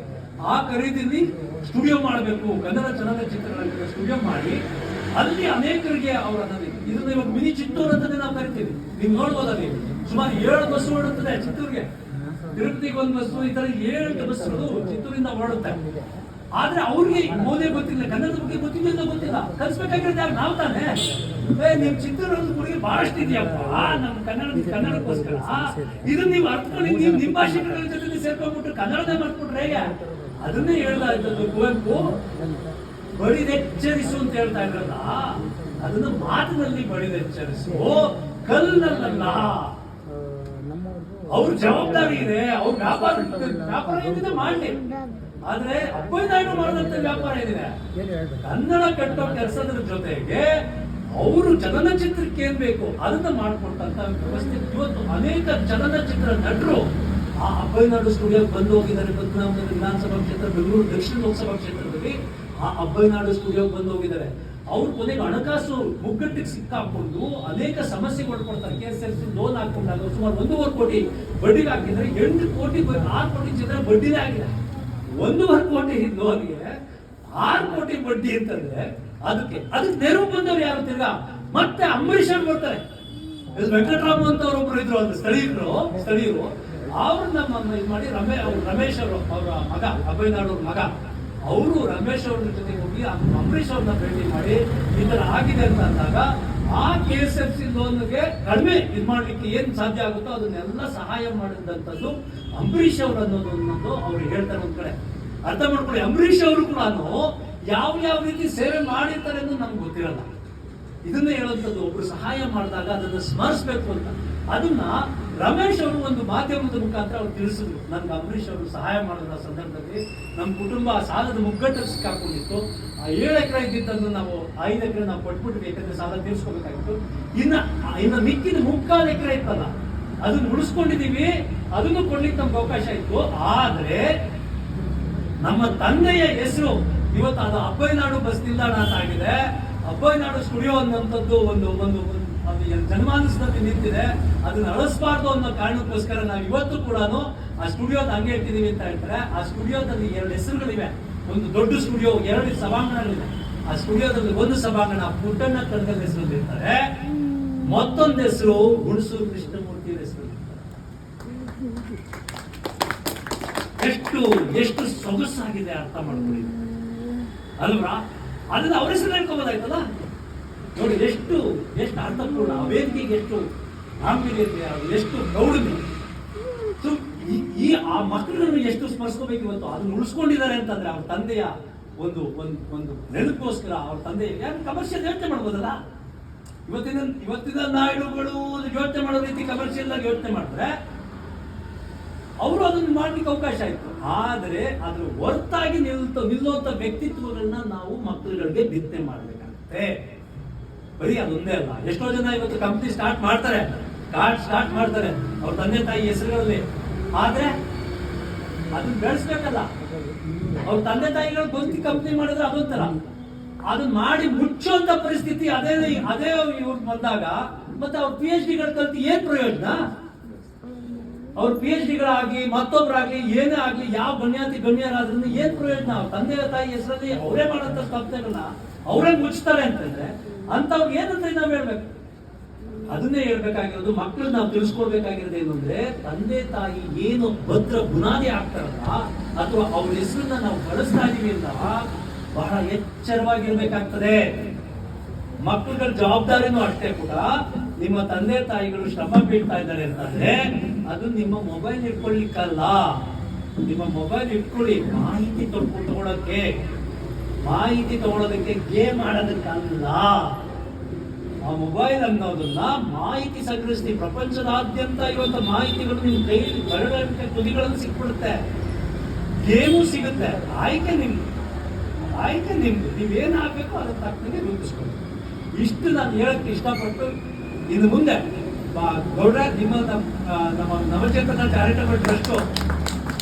ಆ ಖರೀದಿಲಿ ಸ್ಟುಡಿಯೋ ಮಾಡಬೇಕು. ಕನ್ನಡ ಚಲನಚಿತ್ರಗಳ ಸ್ಟುಡಿಯೋ ಮಾಡಿ ಅಲ್ಲಿ ಅನೇಕರಿಗೆ ಅವರ ಇದನ್ನ ಇವಾಗ ಮಿನಿ ಚಿತ್ತೂರು ಅಂತಾನೆ ನಾವು ಕರಿತೀವಿ. ನೀವು ನೋಡ್ಬೋದು ಅಲ್ಲಿ ಸುಮಾರು ಏಳು ಬಸ್ ಓಡುತ್ತದೆ ಚಿತ್ತೂರಿಗೆ. ತಿರುಪತಿಗೆ ಒಂದು ಬಸ್ಸು, ಈ ತರ ಏಳು ಬಸ್ಸುಗಳು ಚಿತ್ತೂರಿಂದ ಹೊರಡುತ್ತೆ ಆದ್ರೆ ಅವ್ರಿಗೆ ಮೋದಿ ಗೊತ್ತಿಲ್ಲ. ಕನ್ನಡದ ಬಗ್ಗೆ ಗೊತ್ತಿಲ್ಲ ಗೊತ್ತಿಲ್ಲ. ಕಲ್ಸ್ಬೇಕಾಗಿರೋದು ಯಾರು? ನಾವು ತಾನೇ. ಏ ನಿಮ್ ಚಿತ್ರದ ಹುಡುಗಿ ಬಹಳಷ್ಟು ಇದೆಯಪ್ಪ. ನಮ್ ಕನ್ನಡ, ಕನ್ನಡಕ್ಕೋಸ್ಕರ. ಇದನ್ನ ನೀವು ಅರ್ಥಕೊಂಡು ನೀವು ನಿಮ್ಮ ಭಾಷೆಗಳ ಜೊತೆ ಸೇರ್ಕೊಂಡ್ಬಿಟ್ಟು ಕನ್ನಡನೇ ಮಾಡ್ಕೊಟ್ರೆ ಹೇಗೆ? ಅದನ್ನೇ ಹೇಳ್ತಾ ಕುವೆಂಪು. ಬಡಿದೆಚ್ಚರಿಸು ಅಂತ ಹೇಳ್ತಾ ಇದ್ರಲ್ಲ, ಅದನ್ನ ಮಾತಿನಲ್ಲಿ ಬಡಿದೆಚ್ಚರಿಸು. ಕಲ್ಲಲ್ಲ ಅವ್ರ ಜವಾಬ್ದಾರಿ ಇದೆ, ಅವ್ರ ವ್ಯಾಪಾರ ವ್ಯಾಪಾರ ಏನಿದೆ ಮಾಡಲಿ. ಆದ್ರೆ ಅಪ್ಪನಾಯ್ಡು ಮಾಡಿದಂತ ವ್ಯಾಪಾರ ಏನಿದೆ? ಕನ್ನಡ ಕಟ್ಟೋ ಕೆಲಸದ ಜೊತೆಗೆ ಅವರು ಚಲನಚಿತ್ರಕ್ಕೆ ಏನ್ ಬೇಕು ಅದನ್ನ ಮಾಡ್ಕೊಟ್ಟಂತ ವ್ಯವಸ್ಥೆ. ಇವತ್ತು ಅನೇಕ ಚಲನಚಿತ್ರ ನಟರು ಆ ಅಪ್ಪನಾಡು ಸ್ಟುಡಿಯೋಗೆ ಬಂದು ಹೋಗಿದ್ದಾರೆ. ಪದ್ಮನಾಭ ವಿಧಾನಸಭಾ ಕ್ಷೇತ್ರ, ಬೆಂಗಳೂರು ದಕ್ಷಿಣ ಲೋಕಸಭಾ ಕ್ಷೇತ್ರದಲ್ಲಿ. ಆ ಅಬ್ಬಯ್ಯನಾಡು ಸ್ಟುಡಿಯೋಗೆ ಬಂದು ಹೋಗಿದ್ದಾರೆ. ಅವ್ರು ಕೊನೆಗೆ ಹಣಕಾಸು ಮುಗ್ಗಟ್ಟಿಗೆ ಸಿಕ್ಕಾಕೊಂಡು ಅನೇಕ ಸಮಸ್ಯೆಗಳು ಒಡ್ಕೊಡ್ತಾರೆ K S L C loan ಹಾಕೊಂಡಾಗ ಸುಮಾರು ಒಂದೂವರೆ ಕೋಟಿ ಬಡ್ಡಿಗೆ ಹಾಕಿದ್ರೆ ಎಂಟು ಕೋಟಿ ಆರು ಕೋಟಿ ಜನ ಬಡ್ಡಿನೇ ಆಗಿದೆ. ಒಂದೂವರೆ ಕೋಟಿ ಲೋನ್ಗೆ ಆರು ಕೋಟಿ ಬಡ್ಡಿ ಅಂತಂದ್ರೆ ಅದಕ್ಕೆ ಅದಕ್ಕೆ ನೆರವು ಬಂದವ್ರು ಯಾರು ತಿರ್ಗಾ? ಮತ್ತೆ ಅಂಬರೀಷ್ ಅವ್ರು ಬರ್ತಾರೆ. ವೆಂಕಟರಾಮ್ ಅಂತ ಒಬ್ರು ಇದ್ರು ಒಂದು ಸ್ಥಳೀಯರು ಸ್ಥಳೀಯರು. ಅವ್ರು ನಮ್ಮ ಇದು ಮಾಡಿ ರಮೇ ರಮೇಶ್ ಅವರು ಅವರ ಮಗ ಅಭಯನಾಡ್ ಅವ್ರ ಮಗ. ಅವರು ರಮೇಶ್ ಅವ್ರ ಜೊತೆ ಹೋಗಿ ಅಂಬರೀಶ್ ಅವ್ರನ್ನ ಭೇಟಿ ಮಾಡಿ ಈ ಥರ ಆಗಿದೆ ಅಂತ ಅಂದಾಗ ಆ ಕೆ ಎಸ್ ಎಫ್ ಸಿ ಲೋನ್ಗೆ ಕಡಿಮೆ ಇದು ಮಾಡಲಿಕ್ಕೆ ಏನು ಸಾಧ್ಯ ಆಗುತ್ತೋ ಅದನ್ನೆಲ್ಲ ಸಹಾಯ ಮಾಡಿದಂಥದ್ದು ಅಂಬರೀಶ್ ಅವರು ಅನ್ನೋದು ಅವ್ರು ಹೇಳ್ತಾರೆ ಒಂದ್ ಕಡೆ. ಅರ್ಥ ಮಾಡ್ಕೊಳ್ಳಿ ಅಂಬರೀಷ್ ಅವರು ಕೂಡ ಯಾವ ಯಾವ ರೀತಿ ಸೇವೆ ಮಾಡಿರ್ತಾರೆ ಅನ್ನೋದು ನಮ್ಗೆ ಗೊತ್ತಿರಲ್ಲ. ಇದನ್ನ ಹೇಳುವಂಥದ್ದು, ಒಬ್ರು ಸಹಾಯ ಮಾಡಿದಾಗ ಅದನ್ನು ಸ್ಮರಿಸಬೇಕು ಅಂತ. ಅದನ್ನ ರಮೇಶ್ ಅವರು ಒಂದು ಮಾಧ್ಯಮದ ಮುಖಾಂತರ ಅವ್ರು ತಿಳಿಸಿದ್ರು. ನನ್ಗೆ ಅಂಬರೀಷ್ ಅವರು ಸಹಾಯ ಮಾಡಿದ ಸಂದರ್ಭದಲ್ಲಿ ನಮ್ಮ ಕುಟುಂಬ ಸಾಲದ ಮುಗ್ಗಟ್ಟಲ್ಲಿ ಸಿಕ್ಕಾಕೊಂಡಿತ್ತು. ಆ ಏಳು ಎಕರೆ ಇದ್ದಿದ್ದನ್ನು ನಾವು ಐದು ಎಕರೆ ನಾವು ಕೊಟ್ಬಿಟ್ಟು ಯಾಕಂದ್ರೆ ಸಾಲ ತೀರಿಸ್ಕೋಬೇಕಾಗಿತ್ತು. ಇನ್ನ, ಇನ್ನು ಮಿಕ್ಕಿದ ಮುಕ್ಕಾಲು ಎಕರೆ ಇತ್ತಲ್ಲ, ಅದನ್ನ ಉಳಿಸ್ಕೊಂಡಿದೀವಿ, ಅದನ್ನು ಕೊಡ್ಲಿಕ್ಕೆ ನಮ್ಗೆ ಅವಕಾಶ ಇತ್ತು. ಆದ್ರೆ ನಮ್ಮ ತಂದೆಯ ಹೆಸರು, ಇವತ್ತು ಅದು ಅಬ್ಬಯ್ಯನಾಡು ಬಸ್ ನಿಲ್ದಾಣ ಅಂತ ಆಗಿದೆ. ಅಬ್ಬಯ್ಯನಾಡು ಸ್ಟುಡಿಯೋ ಅನ್ನೋಂಥದ್ದು ಒಂದು ಒಂದು, ಒಂದು- ಅದು ಜನಮಾನಸದಲ್ಲಿ ನಿಂತಿದೆ. ಅದನ್ನ ಅಳಿಸ್ಬಾರ್ದು ಅನ್ನೋ ಕಾರಣಕ್ಕೋಸ್ಕರ ನಾವು ಇವತ್ತು ಕೂಡ ಆ ಸ್ಟುಡಿಯೋದ ಹಂಗೆ ಇಟ್ಟಿದ್ದೀವಿ ಅಂತ ಹೇಳ್ತಾರೆ. ಆ ಸ್ಟುಡಿಯೋದಲ್ಲಿ ಎರಡು ಹೆಸರುಗಳಿವೆ. ಒಂದು ದೊಡ್ಡ ಸ್ಟುಡಿಯೋ, ಎರಡು ಸಭಾಂಗಣಗಳಿವೆ. ಆ ಸ್ಟುಡಿಯೋದಲ್ಲಿ ಒಂದು ಸಭಾಂಗಣ ಪುಟ್ಟಣ್ಣ ಹೆಸರಲ್ಲಿ ಇರ್ತಾರೆ ಮತ್ತೊಂದು ಹೆಸರು ಹುಣಸೂರು ಕೃಷ್ಣಮೂರ್ತಿ ಹೆಸರು ಎಷ್ಟು ಎಷ್ಟು ಸೊಗಸಾಗಿದೆ ಅರ್ಥ ಮಾಡ್ಕೊಳ್ಳಿ. ಅಲ್ವಾ? ಅದನ್ನ ಅವ್ರ ಹೆಸರು ಹೇಳ್ಕೋಬೋದಾಯ್ತಲ್ಲ? ನೋಡಿ ಎಷ್ಟು ಎಷ್ಟು ಅರ್ಥಪೂರ್ಣ ಆ ಎಷ್ಟು ಗಾಂಭೀರ್ಯತೆ ಅದು ಎಷ್ಟು ಪ್ರೌಢತೆ ಸೊ, ಈ- ಆ ಮಕ್ಕಳನ್ನು ಎಷ್ಟು ಸ್ಮರಿಸ್ಕೋಬೇಕು ಇವತ್ತು? ಅದನ್ನು ಉಳಿಸ್ಕೊಂಡಿದ್ದಾರೆ ಅಂತಂದ್ರೆ ಅವ್ರ ತಂದೆಯ ಒಂದು ಒಂದು ಒಂದು ನೆನಪೋಸ್ಕರ ಅವ್ರ ತಂದೆ ಯಾರು ಕಮರ್ಷಿಯಲ್ ಯೋಚನೆ ಮಾಡ್ಬೋದಲ್ಲ? ಇವತ್ತಿನ ಇವತ್ತಿನ ನಾಯ್ಡುಗಳು ಯೋಚನೆ ಮಾಡೋ ರೀತಿ ಕಮರ್ಷಿಯಲ್ ಆಗಿ ಯೋಚನೆ ಮಾಡಿದ್ರೆ ಅವರು ಅದನ್ನು ಮಾಡ್ಲಿಕ್ಕೆ ಅವಕಾಶ ಇತ್ತು ಆದರೆ ಅದ್ರ ಹೊರತಾಗಿ ನಿಲ್ತ ನಿಲ್ಲುವಂತ ವ್ಯಕ್ತಿತ್ವಗಳನ್ನ ನಾವು ಮಕ್ಕಳುಗಳಿಗೆ ಬಿತ್ತನೆ ಮಾಡ್ಬೇಕಾಗುತ್ತೆ. ಬರೀ ಅದೊಂದೇ ಅಲ್ಲ. ಎಷ್ಟೋ ಜನ ಇವತ್ತು ಕಂಪ್ನಿ ಸ್ಟಾರ್ಟ್ ಮಾಡ್ತಾರೆ. ಕಾರ್ಡ್ ಸ್ಟಾರ್ಟ್ ಮಾಡ್ತಾರೆ. ಅವ್ರ ತಂದೆ ತಾಯಿ ಹೆಸರುಗಳಲ್ಲಿ. ಆದ್ರೆ ಅದನ್ನ ಬೆಳೆಸ್ಬೇಕಲ್ಲ. ಅವ್ರ ತಂದೆ ತಾಯಿಗಳು ಬಂದು ಕಂಪ್ನಿ ಮಾಡಿದ್ರೆ ಅದೊಂಥರ. ಅದನ್ನ ಮಾಡಿ ಮುಚ್ಚುವಂತ ಪರಿಸ್ಥಿತಿ ಅದೇ ಅದೇ ಇವ್ರಿಗೆ ಬಂದಾಗ ಮತ್ತೆ ಅವ್ರ ಪಿ ಎಚ್ ಡಿಗಳು ಕಲ್ತು ಏನ್ ಪ್ರಯೋಜನ? ಅವ್ರ ಪಿ ಎಚ್ ಡಿಗಳಾಗಿ ಮತ್ತೊಬ್ಬರಾಗ್ಲಿ ಏನೇ ಆಗ್ಲಿ, ಯಾವ ಗಣ್ಯಾತಿ ಗಣ್ಯರಾದ್ರೂ ಏನ್ ಪ್ರಯೋಜನ? ಅವ್ರ ತಂದೆ ತಾಯಿ ಹೆಸರಲ್ಲಿ ಅವರೇ ಮಾಡೋಂಥ ಸಂಸ್ಥೆಗಳನ್ನ ಅವರೇ ಮುಚ್ತಾರೆ ಅಂತಂದ್ರೆ ಅಂತವ್ರಿಗೆ ಏನಂತ ನಾವು ಹೇಳ್ಬೇಕು? ಅದನ್ನೇ ಹೇಳ್ಬೇಕಾಗಿರೋದು ಮಕ್ಕಳು ನಾವು ತಿಳಿಸ್ಕೊಡ್ಬೇಕಾಗಿರೋದು ಏನು ಅಂದ್ರೆ, ತಂದೆ ತಾಯಿ ಏನು ಭದ್ರ ಬುನಾದಿ ಆಗ್ತಾರಲ್ಲ, ಅಥವಾ ಅವ್ರ ಹೆಸರನ್ನ ನಾವು ಬಳಸ್ತಾ ಇದೀವಿ ಅಂತ ಬಹಳ ಎಚ್ಚರವಾಗಿರ್ಬೇಕಾಗ್ತದೆ. ಮಕ್ಕಳುಗಳ ಜವಾಬ್ದಾರಿನೂ ಅಷ್ಟೇ ಕೂಡ ನಿಮ್ಮ ತಂದೆ ತಾಯಿಗಳು ಶ್ರಮ ಬೀಳ್ತಾ ಇದ್ದಾರೆ ಅಂತಂದ್ರೆ, ಅದು ನಿಮ್ಮ ಮೊಬೈಲ್ ಇಟ್ಕೊಳ್ಳಿಕ್ಕಲ್ಲ. ನಿಮ್ಮ ಮೊಬೈಲ್ ಇಟ್ಕೊಳ್ಳಿ, ಮಾಹಿತಿ ತಗೊಂಡು ತಗೊಳಕ್ಕೆ. ಮಾಹಿತಿ ತಗೊಳ್ಳೋದಕ್ಕೆ ಗೇಮ್ ಆಡೋದಕ್ಕಲ್ಲ. ಆ ಮೊಬೈಲ್ ಅನ್ನೋದನ್ನ ಮಾಹಿತಿ ಸಂಗ್ರಹಿಸಿ ಪ್ರಪಂಚದಾದ್ಯಂತ ಇವತ್ತು ಮಾಹಿತಿಗಳು ನಿಮ್ಮ ಕೈಯಲ್ಲಿ ಬರಡಂತೆ ತುದಿಗಳನ್ನು ಸಿಕ್ಬಿಡುತ್ತೆ. ಗೇಮು ಸಿಗುತ್ತೆ. ಆಯ್ಕೆ ನಿಮ್ದು. ಆಯ್ಕೆ ನಿಮ್ದು. ನೀವೇನ್ ಆಗ್ಬೇಕು ಅದನ್ನ ತಕ್ಕಂಗೆ ರೂಪಿಸ್ಕೊಳ್ಳಿ. ಇಷ್ಟು ನಾನು ಹೇಳಕ್ಕೆ ಇಷ್ಟಪಟ್ಟು ಇನ್ನು ಮುಂದೆ ಗೌಡ್ರ, ನಿಮ್ಮ ನಮ್- ನಮ್ಮ ನವಚೇತನ ಚಾರಿಟಬಲ್ ಟ್ರಸ್ಟ್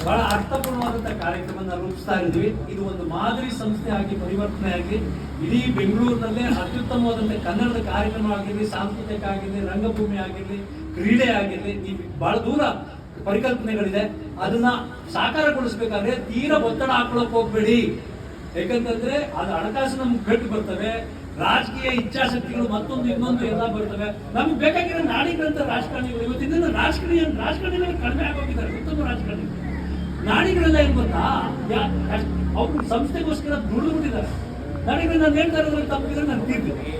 ಬಹಳ ಅರ್ಥಪೂರ್ಣವಾದಂತಹ ಕಾರ್ಯಕ್ರಮನ ರೂಪಿಸ್ತಾ ಇದ್ದೀವಿ. ಇದು ಒಂದು ಮಾದರಿ ಸಂಸ್ಥೆ ಆಗಿ, ಪರಿವರ್ತನೆ ಆಗಿ, ಇಡೀ ಬೆಂಗಳೂರಿನಲ್ಲೇ ಅತ್ಯುತ್ತಮವಾದಂತಹ ಕನ್ನಡದ ಕಾರ್ಯಕ್ರಮ ಆಗಿರಲಿ, ಸಾಂಸ್ಕೃತಿಕ ಆಗಿರಲಿ, ರಂಗಭೂಮಿ ಆಗಿರಲಿ, ಕ್ರೀಡೆ ಆಗಿರಲಿ, ಈ ಬಹಳ ದೂರ ಪರಿಕಲ್ಪನೆಗಳಿದೆ. ಅದನ್ನ ಸಾಕಾರಗೊಳಿಸ್ಬೇಕಾದ್ರೆ ತೀರಾ ಒತ್ತಡ ಹಾಕೊಳಕ್ ಹೋಗ್ಬೇಡಿ. ಯಾಕಂತಂದ್ರೆ ಅದು ಹಣಕಾಸಿನ ಮುಗ್ಗಟ್ಟು ಬರ್ತವೆ, ರಾಜಕೀಯ ಇಚ್ಛಾಶಕ್ತಿಗಳು ಮತ್ತೊಂದು ಇನ್ನೊಂದು ಎಲ್ಲ ಬರ್ತವೆ. ನಮ್ಗೆ ಬೇಕಾಗಿರೋ ನಾಡಿಗಳಂತ ರಾಜಕಾರಣಿಗಳು, ಇವತ್ತಿನ ರಾಜಕಾರಣಿ ರಾಜಕಾರಣಿಗಳು ಕಡಿಮೆ ಆಗೋಗಿದ್ದಾರೆ, ಉತ್ತಮ ರಾಜಕಾರಣಿ ನಾಡಿಗಳೆಲ್ಲ ಏನ್ ಗೊತ್ತಾ? ಅವ್ರ ಸಂಸ್ಥೆಗೋಸ್ಕರ ದುಡ್ಡು ಬಿಟ್ಟಿದ್ದಾರೆ ನಾಡಿಗಳು ನಾನು ಹೇಳ್ತಾ ಇರೋದ್ರಲ್ಲಿ ತಪ್ಪಿದ್ರೆ ನಾನು ತೀರ್ತೀನಿ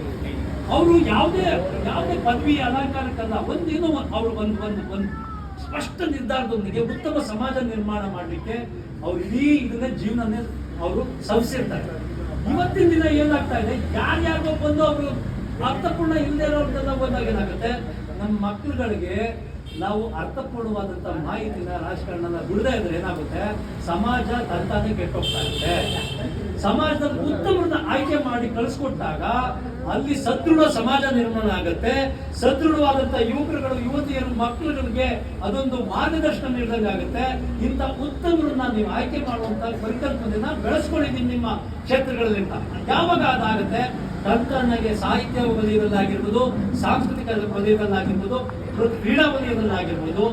ಅವರು ಯಾವುದೇ ಯಾವುದೇ ಪದವಿ, ಅಲಂಕಾರಕ್ಕಲ್ಲ ಒಂದೇನೋ ಅವರು ಒಂದು ಒಂದು ಒಂದು ಸ್ಪಷ್ಟ ನಿರ್ಧಾರದೊಂದಿಗೆ ಉತ್ತಮ ಸಮಾಜ ನಿರ್ಮಾಣ ಮಾಡಲಿಕ್ಕೆ ಅವ್ರು ಇಡೀ ಇದನ್ನ ಜೀವನನೇ ಅವರು ಸವಿಸಿರ್ತಾರೆ. ಇವತ್ತಿನ ದಿನ ಏನಾಗ್ತಾ ಇದೆ? ಯಾರ್ಯಾರಿಗೋ ಬಂದು ಅವರು ಅರ್ಥಪೂರ್ಣ ಇಲ್ಲದೆ ಇರೋರ್ನೆಲ್ಲ ಬಂದಾಗ ಏನಾಗುತ್ತೆ? ನಮ್ಮ ಮಕ್ಕಳುಗಳಿಗೆ ನಾವು ಅರ್ಥಪೂರ್ಣವಾದಂತ ಮಾಹಿತಿನ ರಾಜಕಾರಣನ ಬಿಡದೇ ಇದ್ರೆ ಏನಾಗುತ್ತೆ? ಸಮಾಜ ತಂತಾನೆ ಕೆಟ್ಟೋಗ್ತಾ ಇರುತ್ತೆ. ಸಮಾಜದಲ್ಲಿ ಉತ್ತಮರನ್ನ ಆಯ್ಕೆ ಮಾಡಿ ಕಳಿಸ್ಕೊಟ್ಟಾಗ ಅಲ್ಲಿ ಸದೃಢ ಸಮಾಜ ನಿರ್ಮಾಣ ಆಗುತ್ತೆ. ಸದೃಢವಾದಂತ ಯುವಕರುಗಳು, ಯುವತಿಯರು, ಮಕ್ಕಳುಗಳಿಗೆ ಅದೊಂದು ಮಾರ್ಗದರ್ಶನ ನೀಡಿದಂಗೆ ಆಗುತ್ತೆ. ಇಂಥ ಉತ್ತಮರನ್ನ ನೀವು ಆಯ್ಕೆ ಮಾಡುವಂತ ಪರಿಕಲ್ಪನೆಯನ್ನ ಬೆಳೆಸ್ಕೊಂಡಿದ್ದೀನಿ ನಿಮ್ಮ ಕ್ಷೇತ್ರಗಳಲ್ಲಿ ಯಾವಾಗ ಅದಾಗುತ್ತೆ? ತಂತ್ರಜ್ಞಾನಗೆ ಸಾಹಿತ್ಯ ವಲಯದಲ್ಲಾಗಿರ್ಬೋದು ಸಾಂಸ್ಕೃತಿಕ ವಲಯದಲ್ಲಾಗಿರ್ಬೋದು ಕ್ರೀಡಾ ವಲಯದಲ್ಲಾಗಿರ್ಬೋದು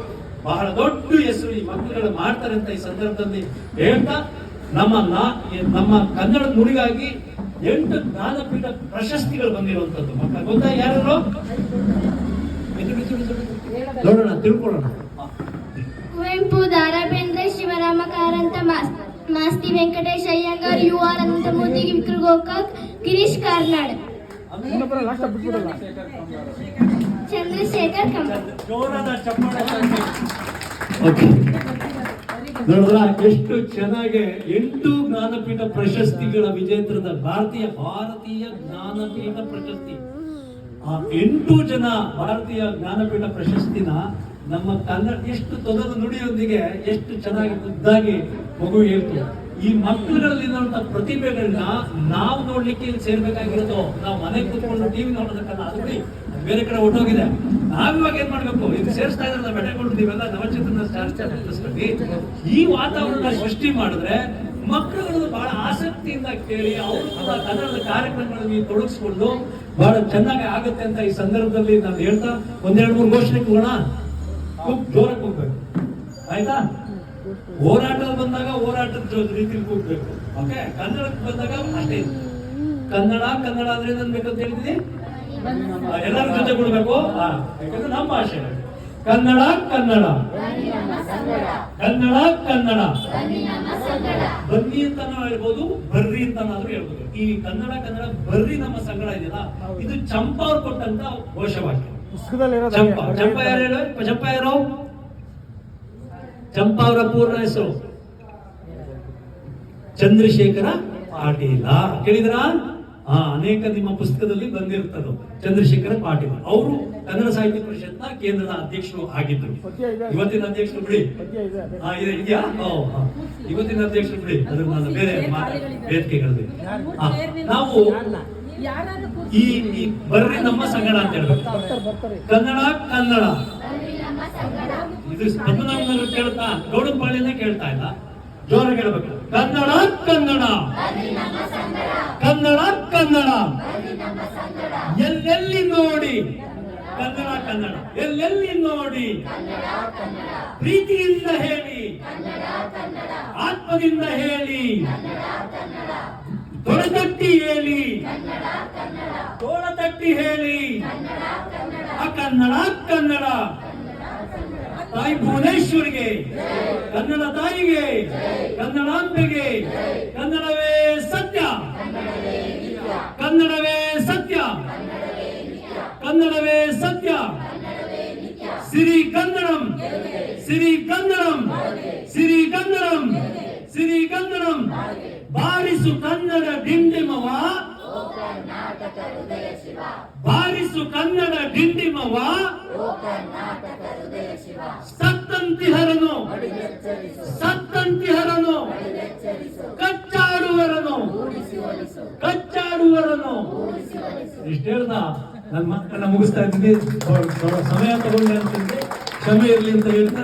ಬಹಳ ದೊಡ್ಡ ಹೆಸರು ಈ ಮಕ್ಕಳುಗಳು ಮಾಡ್ತಾರೆ ಅಂತ ಈ ಸಂದರ್ಭದಲ್ಲಿ ಹೇಳ್ತಾ ನಮ್ಮ ನಾ- ನಮ್ಮ ಕನ್ನಡ ನುಡಿಗಾಗಿ ಎಂಟು ಜ್ಞಾನಪೀಠ ಪ್ರಶಸ್ತಿಗಳು ಬಂದಿರುವಂತದ್ದು ಮಕ್ಕಳ ಗೊತ್ತಾ ಯಾರು ನೋಡೋಣ ತಿಳ್ಕೊಳ್ಳೋಣ. ಕುವೆಂಪು ದಾರಾಬೇಂದ್ರ ಶಿವರಾಮ ಕಾರಂತ ಮಾಸ್- ಮಾಸ್ತಿ ವೆಂಕಟೇಶ್ ಅಯ್ಯಂಗಾರ್ ಯು ಆರ್ ಅನಂತಮೂರ್ತಿ ವಿಕ್ರ ಗೋಕಾಕ್ ಗಿರೀಶ್ ಕಾರ್ನಾಡ್. ಇನ್ನೊಬ್ಬರ ಲಾಸ್ಟ್ ಬಿಟ್ಬಿಡಲ್ಲ ಚಂದ್ರಶೇಖರ್ ಕಂಬ ಓಕೆ. ನೋಡಿದ್ರ? ಎಷ್ಟು ಚೆನ್ನಾಗಿ ಎಂಟು ಜ್ಞಾನಪೀಠ ಪ್ರಶಸ್ತಿಗಳ ವಿಜೇತರದ ಭಾರತೀಯ ಭಾರತೀಯ ಜ್ಞಾನಪೀಠ ಪ್ರಶಸ್ತಿ. ಆ ಎಂಟು ಜನ ಭಾರತೀಯ ಜ್ಞಾನಪೀಠ ಪ್ರಶಸ್ತಿನ ನಮ್ಮ ಕನ್ನಡ ಎಷ್ಟು ತೊದಲು ನುಡಿಯೊಂದಿಗೆ ಎಷ್ಟು ಚೆನ್ನಾಗಿ ಮುದ್ದಾಗಿ ಮಗು ಹೇಳ್ತು ಈ ಮಕ್ಕಳುಗಳಲ್ಲಿರುವಂತ ಪ್ರತಿಭೆಗಳನ್ನ ನಾವು ನೋಡ್ಲಿಕ್ಕೆ ಇಲ್ಲಿ ಸೇರ್ಬೇಕಾಗಿರೋದು ನಾವು ಮನೆ ಕೂತ್ಕೊಂಡು ಟಿವಿ ನೋಡೋದಕ್ಕಲ್ಲ ಅದು ಬೇರೆ ಕಡೆ ಹೊಟ್ಟೋಗಿದೆ ನಾವಿವಾಗ ಏನ್ ಮಾಡ್ಬೇಕು? ಇದು ಸೇರಿಸ್ತಾ ಇದ್ರಲ್ಲ ಬೆಳೆಗಳು ನೀವೆಲ್ಲ ನವಚೇತನ ಚಾರಿತ್ರಿಕವಾಗಿ ಈ ವಾತಾವರಣ ಸೃಷ್ಟಿ ಮಾಡಿದ್ರೆ ಮಕ್ಕಳುಗಳು ಬಹಳ ಆಸಕ್ತಿಯಿಂದ ಕೇಳಿ ಅವರು ಕನ್ನಡದ ಕಾರ್ಯಕ್ರಮಗಳಲ್ಲಿ ತೊಡಗಿಸ್ಕೊಂಡು ಬಹಳ ಚೆನ್ನಾಗಿ ಆಗುತ್ತೆ ಅಂತ ಈ ಸಂದರ್ಭದಲ್ಲಿ ನಾನು ಹೇಳ್ತಾ ಒಂದೆರಡು ಮೂರು ಘೋಷಣೆ ಹೋಗೋಣ. ಕೂಗ್ ಜೋರಾಗಿ ಆಯ್ತಾ? ಹೋರಾಟ ಬಂದಾಗ ಹೋರಾಟದ ರೀತಿಯಲ್ಲಿ ಕೂಗ್ಬೇಕು. ಓಕೆ? ಕನ್ನಡಕ್ಕೆ ಬಂದಾಗ ಅಷ್ಟೇ ಕನ್ನಡ ಕನ್ನಡ ಅಂದ್ರೆ ಏನ್ ಬೇಕಂತ ಹೇಳಿದೀನಿ ಆ, ಎಲ್ಲರ ಜೊತೆ ಕೊಡಬೇಕು? ಯಾಕಂದ್ರೆ ನಮ್ಮ ಭಾಷೆ ಕನ್ನಡ ಕನ್ನಡ. ಕನ್ನಡ ಕನ್ನಡ. ಬನ್ನಿ ಅಂತ ನಾವು ಹೇಳ್ಬೋದು ಬರ್ರಿ ಅಂತ ನಾದ್ರೂ ಹೇಳ್ಬೋದು. ಈ ಕನ್ನಡ ಕನ್ನಡ ಬರ್ರಿ ನಮ್ಮ ಸಂಗಡ ಇದೆಯಲ್ಲ ಇದು ಚಂಪ ಅವ್ರು ಕೊಟ್ಟಂತ ಘೋಷವಾಕ್ಯ. ಚಂಪ. ಚಂಪ ಯಾರು ಚಂಪ ಚಂಪಾ ಯಾರು? ಚಂಪಾ ಅವರ ಪೂರ್ಣ ಹೆಸರು. ಚಂದ್ರಶೇಖರ ಪಾಟೀಲ. ಕೇಳಿದ್ರ? ಹಾ ಅನೇಕ ನಿಮ್ಮ ಪುಸ್ತಕದಲ್ಲಿ ಬಂದಿರುತ್ತದೆ ಚಂದ್ರಶೇಖರ ಪಾಟೀಲ್. ಅವರು ಕನ್ನಡ ಸಾಹಿತ್ಯ ಪರಿಷತ್ನ ಕೇಂದ್ರದ ಅಧ್ಯಕ್ಷರು ಆಗಿದ್ರು ಪದ್ಯ ಇವತ್ತಿನ ಅಧ್ಯಕ್ಷರು ಬಿಡಿ. ಇದೆಯಾ? ಇವತ್ತಿನ ಅಧ್ಯಕ್ಷರು ಬಿಡಿ. ಅದ್ರ ನಾನು ಬೇರೆ ಮಾತ- ವೇದಿಕೆಗಳಲ್ಲಿ. ನಾವು ಈ ಈ ಬರ್ರಿ ನಮ್ಮ ಸಂಗಡ ಅಂತ ಹೇಳ್ಬೇಕು. ಕನ್ನಡ ಕನ್ನಡ. ಇದು ಪದ್ಮನಾಭನಗರ ಕೇಳ್ತಾ ಗೌಡಪಾಳ್ಯನೇ ಕೇಳ್ತಾ ಇಲ್ಲ. ಜೋರಾಗಿ ಹೇಳ್ಬೇಕು ಕನ್ನಡ ಕನ್ನಡ. ಕನ್ನಡ ಕನ್ನಡ. ಎಲ್ಲೆಲ್ಲಿ ನೋಡಿ? ಕನ್ನಡ ಕನ್ನಡ. ಎಲ್ಲೆಲ್ಲಿ ನೋಡಿ? ಪ್ರೀತಿಯಿಂದ ಹೇಳಿ. ಆತ್ಮದಿಂದ ಹೇಳಿ. ತೊಡೆತಟ್ಟಿ ಹೇಳಿ. ತೋಳತಟ್ಟಿ ಹೇಳಿ. ಆ ಕನ್ನಡ ಕನ್ನಡ. ತಾಯಿ ಭುವನೇಶ್ವರಿಗೆ, ಕನ್ನಡ ತಾಯಿಗೆ ಕನ್ನಡಾಂಬೆಗೆ ಕನ್ನಡವೇ ಸತ್ಯ ಕನ್ನಡವೇ ಸತ್ಯ ಕನ್ನಡವೇ ಸತ್ಯ, ಸಿರಿ ಕನ್ನಡಂ ಸಿರಿ ಕನ್ನಡಂ ಸಿರಿ ಕನ್ನಡಂ ಸಿರಿ ಕನ್ನಡಂ, ಬಾರಿಸು ಕನ್ನಡ ಡಿಂಡಿಮವ ಬಾರಿಸು ಕನ್ನಡ ಡಿಂಡಿಮವ ಸತ್ತಂತಿಹರನು. ಸತ್ತಂತಿಹರನು. ಕಚ್ಚಾಡುವರನು. ಕಚ್ಚಾಡುವರನು. ಇಷ್ಟು ಹೇಳ್ದ? ನನ್ನ ಮಕ್ಕಳನ್ನ ಮುಗಿಸ್ತಾ ಇದ್ದೀನಿ. ಸಮಯ ತಗೊಂಡೆ ಅಂತಂದ್ರೆ ಕ್ಷಮೆ ಇರಲಿ ಅಂತ ಹೇಳ್ತಾ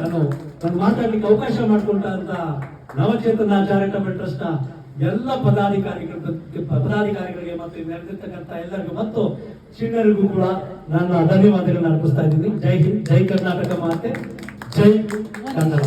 ನಾನು ನಾನು ಮಾತಾಡ್ಲಿಕ್ಕೆ ಅವಕಾಶ ಮಾಡ್ಕೊಂಡ ಅಂತ ನವಚೇತನ ಚಾರಿಟಬಲ್ ಟ್ರಸ್ಟ್ ಎಲ್ಲ ಪದಾಧಿಕಾರಿಗಳ ಪದಾಧಿಕಾರಿಗಳಿಗೆ ಮತ್ತು ನೆರೆದಿರ್ತಕ್ಕಂಥ ಎಲ್ಲರಿಗೂ ಮತ್ತು ಚಿಣ್ಣರಿಗೂ ಕೂಡ ನಾನು ಧನ್ಯವಾದಗಳನ್ನ ಅರ್ಪಿಸ್ತಾ ಇದ್ದೀನಿ. ಜೈ ಹಿಂದ್, ಜೈ ಕರ್ನಾಟಕ ಮಾತೆ, ಜೈ ಕನ್ನಡ.